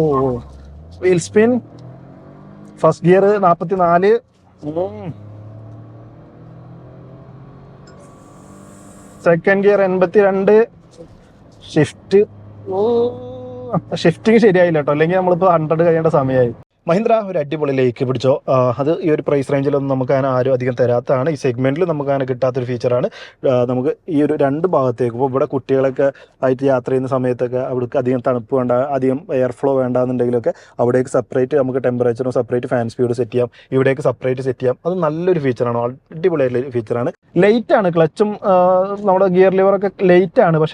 ഓ wheel spin first gear നാൽപ്പത്തി നാല് second gear എൺപത്തി രണ്ട് ഷിഫ്റ്റ് ഷിഫ്റ്റിങ് ശരിയായില്ല കേട്ടോ അല്ലെങ്കിൽ നമ്മളിപ്പോൾ ഹൺഡ്രഡ് കഴിയേണ്ട സമയമായി മഹീന്ദ്ര ഒരു അടിപൊളി ലേക്ക് പിടിച്ചോ അത് ഈ ഒരു പ്രൈസ് റേഞ്ചിലൊന്നും നമുക്ക് അങ്ങനെ ആരും അധികം തരാത്തതാണ്. ഈ സെഗ്മെന്റിൽ നമുക്ക് അങ്ങനെ കിട്ടാത്തൊരു ഫീച്ചറാണ് നമുക്ക് ഈ ഒരു രണ്ട് ഭാഗത്തേക്ക് ഇപ്പോൾ ഇവിടെ കുട്ടികളൊക്കെ ആയിട്ട് യാത്ര ചെയ്യുന്ന സമയത്തൊക്കെ അവിടേക്ക് അധികം തണുപ്പ് വേണ്ട അധികം എയർ ഫ്ലോ വേണ്ടാന്നുണ്ടെങ്കിലൊക്കെ അവിടേക്ക് സെപ്പറേറ്റ് നമുക്ക് ടെമ്പറേച്ചറും സെപ്പറേറ്റ് ഫാൻ സ്പീഡ് സെറ്റ് ചെയ്യാം. ഇവിടേക്ക് സെപ്പറേറ്റ് സെറ്റ് ചെയ്യാം. അത് നല്ലൊരു ഫീച്ചറാണ് അടിപൊളിയായിട്ടുള്ള ഫീച്ചറാണ് ലൈറ്റ് ആണ്. ക്ലച്ചും നമ്മുടെ ഗിയർ ലിവറൊക്കെ ലൈറ്റ് ആണ്.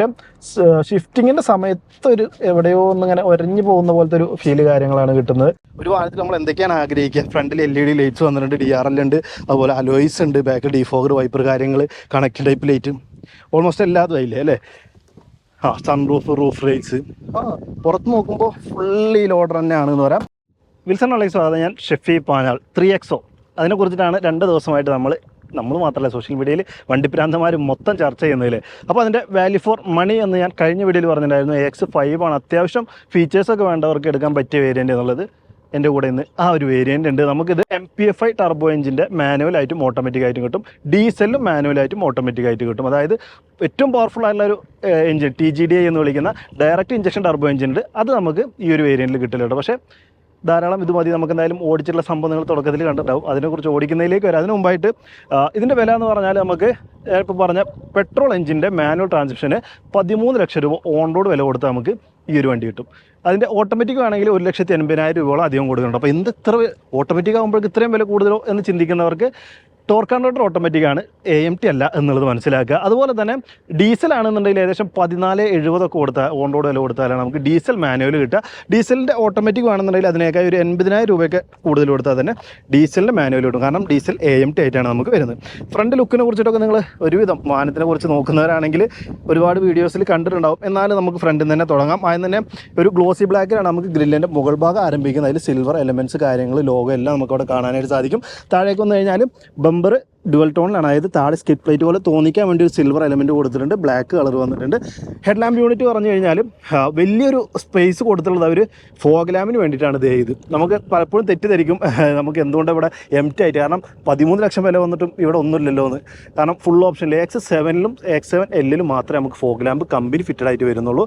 ഷിഫ്റ്റിങ്ങിന്റെ സമയത്ത് ഒരു എവിടെയോ ഒന്നിങ്ങനെ ഒരഞ്ഞു പോകുന്ന പോലത്തെ ഒരു ഫീൽ കാര്യങ്ങളാണ് കിട്ടുന്നത്. ഒരു വാഹനത്തിൽ നമ്മൾ എന്തൊക്കെയാണ് ആഗ്രഹിക്കുക? ഫ്രണ്ടിൽ എൽ ഇ ഡി ലൈറ്റ്സ് വന്നിട്ടുണ്ട് ഡി ആർ എൽ ഉണ്ട് അതുപോലെ അലോയ്സ് ഉണ്ട് ബാക്ക് ഡിഫോഗർ വൈപ്പർ കാര്യങ്ങൾ കണക്ട് ടൈപ്പ് ലൈറ്റ് ഓൾമോസ്റ്റ് എല്ലാതും ആയില്ലേ അല്ലേ? ആ സൺ റൂഫ് റൂഫ് ആ പുറത്ത് നോക്കുമ്പോൾ ഫുള്ളി ലോഡർ തന്നെയാണ് എന്ന് പറയാം. വിൽസൺ ഉള്ള സ്വാഗതം ഞാൻ ഷെഫി പാനാൾ ത്രീ എക്സോ അതിനെക്കുറിച്ചിട്ടാണ് രണ്ട് ദിവസമായിട്ട് നമ്മൾ നമ്മൾ മാത്രമല്ല സോഷ്യൽ മീഡിയയിൽ വണ്ടിപ്രാന്തമാർ മൊത്തം ചർച്ച ചെയ്യുന്നതിൽ അപ്പോൾ അതിന്റെ വാല്യൂ ഫോർ മണി എന്ന് ഞാൻ കഴിഞ്ഞ വീഡിയോയിൽ പറഞ്ഞിട്ടുണ്ടായിരുന്നു എക്സ് ഫൈവ് ആണ്. അത്യാവശ്യം ഫീച്ചേഴ്സൊക്കെ വേണ്ടവർക്ക് എടുക്കാൻ പറ്റിയ വേരിയന്റ് എന്നുള്ളത്. എന്റെ കൂടെ ഇന്ന് ആ ഒരു വേരിയന്റ് ഉണ്ട്. നമുക്കിത് M P F I turbo എഞ്ചിന്റെ മാനുവലായിട്ടും ഓട്ടോമാറ്റിക് ആയിട്ടും കിട്ടും. ഡീസലും മാനുവലായിട്ടും ഓട്ടോമാറ്റിക് ആയിട്ട് കിട്ടും. അതായത് ഏറ്റവും പവർഫുൾ ആയിട്ടുള്ള ഒരു engine T G D I എന്ന് വിളിക്കുന്ന ഡയറക്റ്റ് ഇഞ്ചക്ഷൻ ടർബോ എഞ്ചിൻ ഉണ്ട്. അത് നമുക്ക് ഈ ഒരു വേരിയന്റിൽ കിട്ടില്ലുണ്ട് പക്ഷേ ധാരാളം ഇത് മതി. നമുക്ക് എന്തായാലും ഓടിച്ചിട്ടുള്ള സംഭവം നിങ്ങൾ തുടക്കത്തിൽ കണ്ടിട്ടുണ്ടാവും. അതിനെക്കുറിച്ച് ഓടിക്കുന്നതിലേക്ക് വരാം. അതിന് മുമ്പായിട്ട് ഇതിന്റെ വില എന്ന് പറഞ്ഞാൽ നമുക്ക് ഇപ്പോൾ പറഞ്ഞ പെട്രോൾ എഞ്ചിന്റെ മാനുവൽ ട്രാൻസ്മിഷന് പതിമൂന്ന് ലക്ഷം രൂപ ഓൺ റോഡ് വില കൊടുത്താൽ നമുക്ക് ഈ ഒരു വണ്ടി കിട്ടും. അതിന്റെ ഓട്ടോമാറ്റിക് ആണെങ്കിൽ ഒരു ലക്ഷത്തി എൺപതിനായിരം രൂപയോളം അധികം കൊടുക്കുന്നുണ്ട്. അപ്പോൾ എന്ത് ഇത്ര ഓട്ടോമാറ്റിക് ആകുമ്പോഴേക്ക് ഇത്രയും വില കൂടുതലോ എന്ന് ചിന്തിക്കുന്നവർക്ക് ടോർക്ക് കൺവേർട്ടർ ഓട്ടോമാറ്റിക് ആണ് എ എം ടി അല്ല എന്നുള്ളത് മനസ്സിലാക്കുക. അതുപോലെ തന്നെ ഡീസൽ ആണെന്നുണ്ടെങ്കിൽ ഏകദേശം പതിനാല് എഴുപതൊക്കെ കൊടുത്താൽ ഓൺ റോഡ് വില കൊടുത്താലാണ് നമുക്ക് ഡീസൽ മാനുവൽ കിട്ടുക. ഡീസലിന്റെ ഓട്ടോമാറ്റിക് ആണെന്നുണ്ടെങ്കിൽ അതിനേക്കാൾ ഒരു എൺപതിനായിരം രൂപയൊക്കെ കൂടുതൽ കൊടുത്താൽ തന്നെ ഡീസലിന്റെ മാനുവൽ കിട്ടും. കാരണം ഡീസൽ എ എം ടി ആയിട്ടാണ് നമുക്ക് വരുന്നത്. ഫ്രണ്ട് ലുക്കിനെ കുറിച്ചിട്ടൊക്കെ നിങ്ങൾ ഒരുവിധം വാഹനത്തിനെ കുറിച്ച് നോക്കുന്നവരാണെങ്കിൽ ഒരുപാട് വീഡിയോസിൽ കണ്ടിട്ടുണ്ടാവും. എന്നാലും നമുക്ക് ഫ്രണ്ടിൽ തന്നെ തുടങ്ങാം. ആദ്യം തന്നെ ഒരു ഗ്ലോസി ബ്ലാക്കിലാണ് നമുക്ക് ഗ്രില്ലിന്റെ മുകൾ ഭാഗം ആരംഭിക്കുന്നത്. അതിൽ സിൽവർ എലമെന്റ്സ് കാര്യങ്ങൾ ലോഗോ എല്ലാം നമുക്ക് അവിടെ കാണാനായിട്ട് സാധിക്കും. താഴേക്ക് വന്നു കഴിഞ്ഞാൽ ബമ്പർ ഡുവൽ ടോണിലാണ്. അതായത് താഴെ സ്കിറ്റ് പ്ലേറ്റ് പോലെ തോന്നിക്കാൻ വേണ്ടി ഒരു സിൽവർ എലമെന്റ് കൊടുത്തിട്ടുണ്ട്. ബ്ലാക്ക് കളർ വന്നിട്ടുണ്ട്. ഹെഡ് ലാമ്പ് യൂണിറ്റ് പറഞ്ഞു കഴിഞ്ഞാലും വലിയൊരു സ്പേസ് കൊടുത്തിട്ടുള്ളത് അവർ ഫോഗ് ലാമ്പിന് വേണ്ടിയിട്ടാണ് ഇത്. ചെയ്ത് നമുക്ക് പലപ്പോഴും തെറ്റിദ്ധരിക്കും. നമുക്ക് എന്തുകൊണ്ട് ഇവിടെ എം ടി ആയിട്ട്? കാരണം പതിമൂന്ന് ലക്ഷം വില വന്നിട്ടും ഇവിടെ ഒന്നുമില്ലല്ലോ എന്ന്. കാരണം ഫുൾ ഓപ്ഷൻ എക്സ് സെവനിലും എക്സ് സെവൻ എല്ലിലും മാത്രമേ നമുക്ക് ഫോഗ് ലാമ്പ് കമ്പനി ഫിറ്റഡ് ആയിട്ട് വരുന്നുള്ളൂ.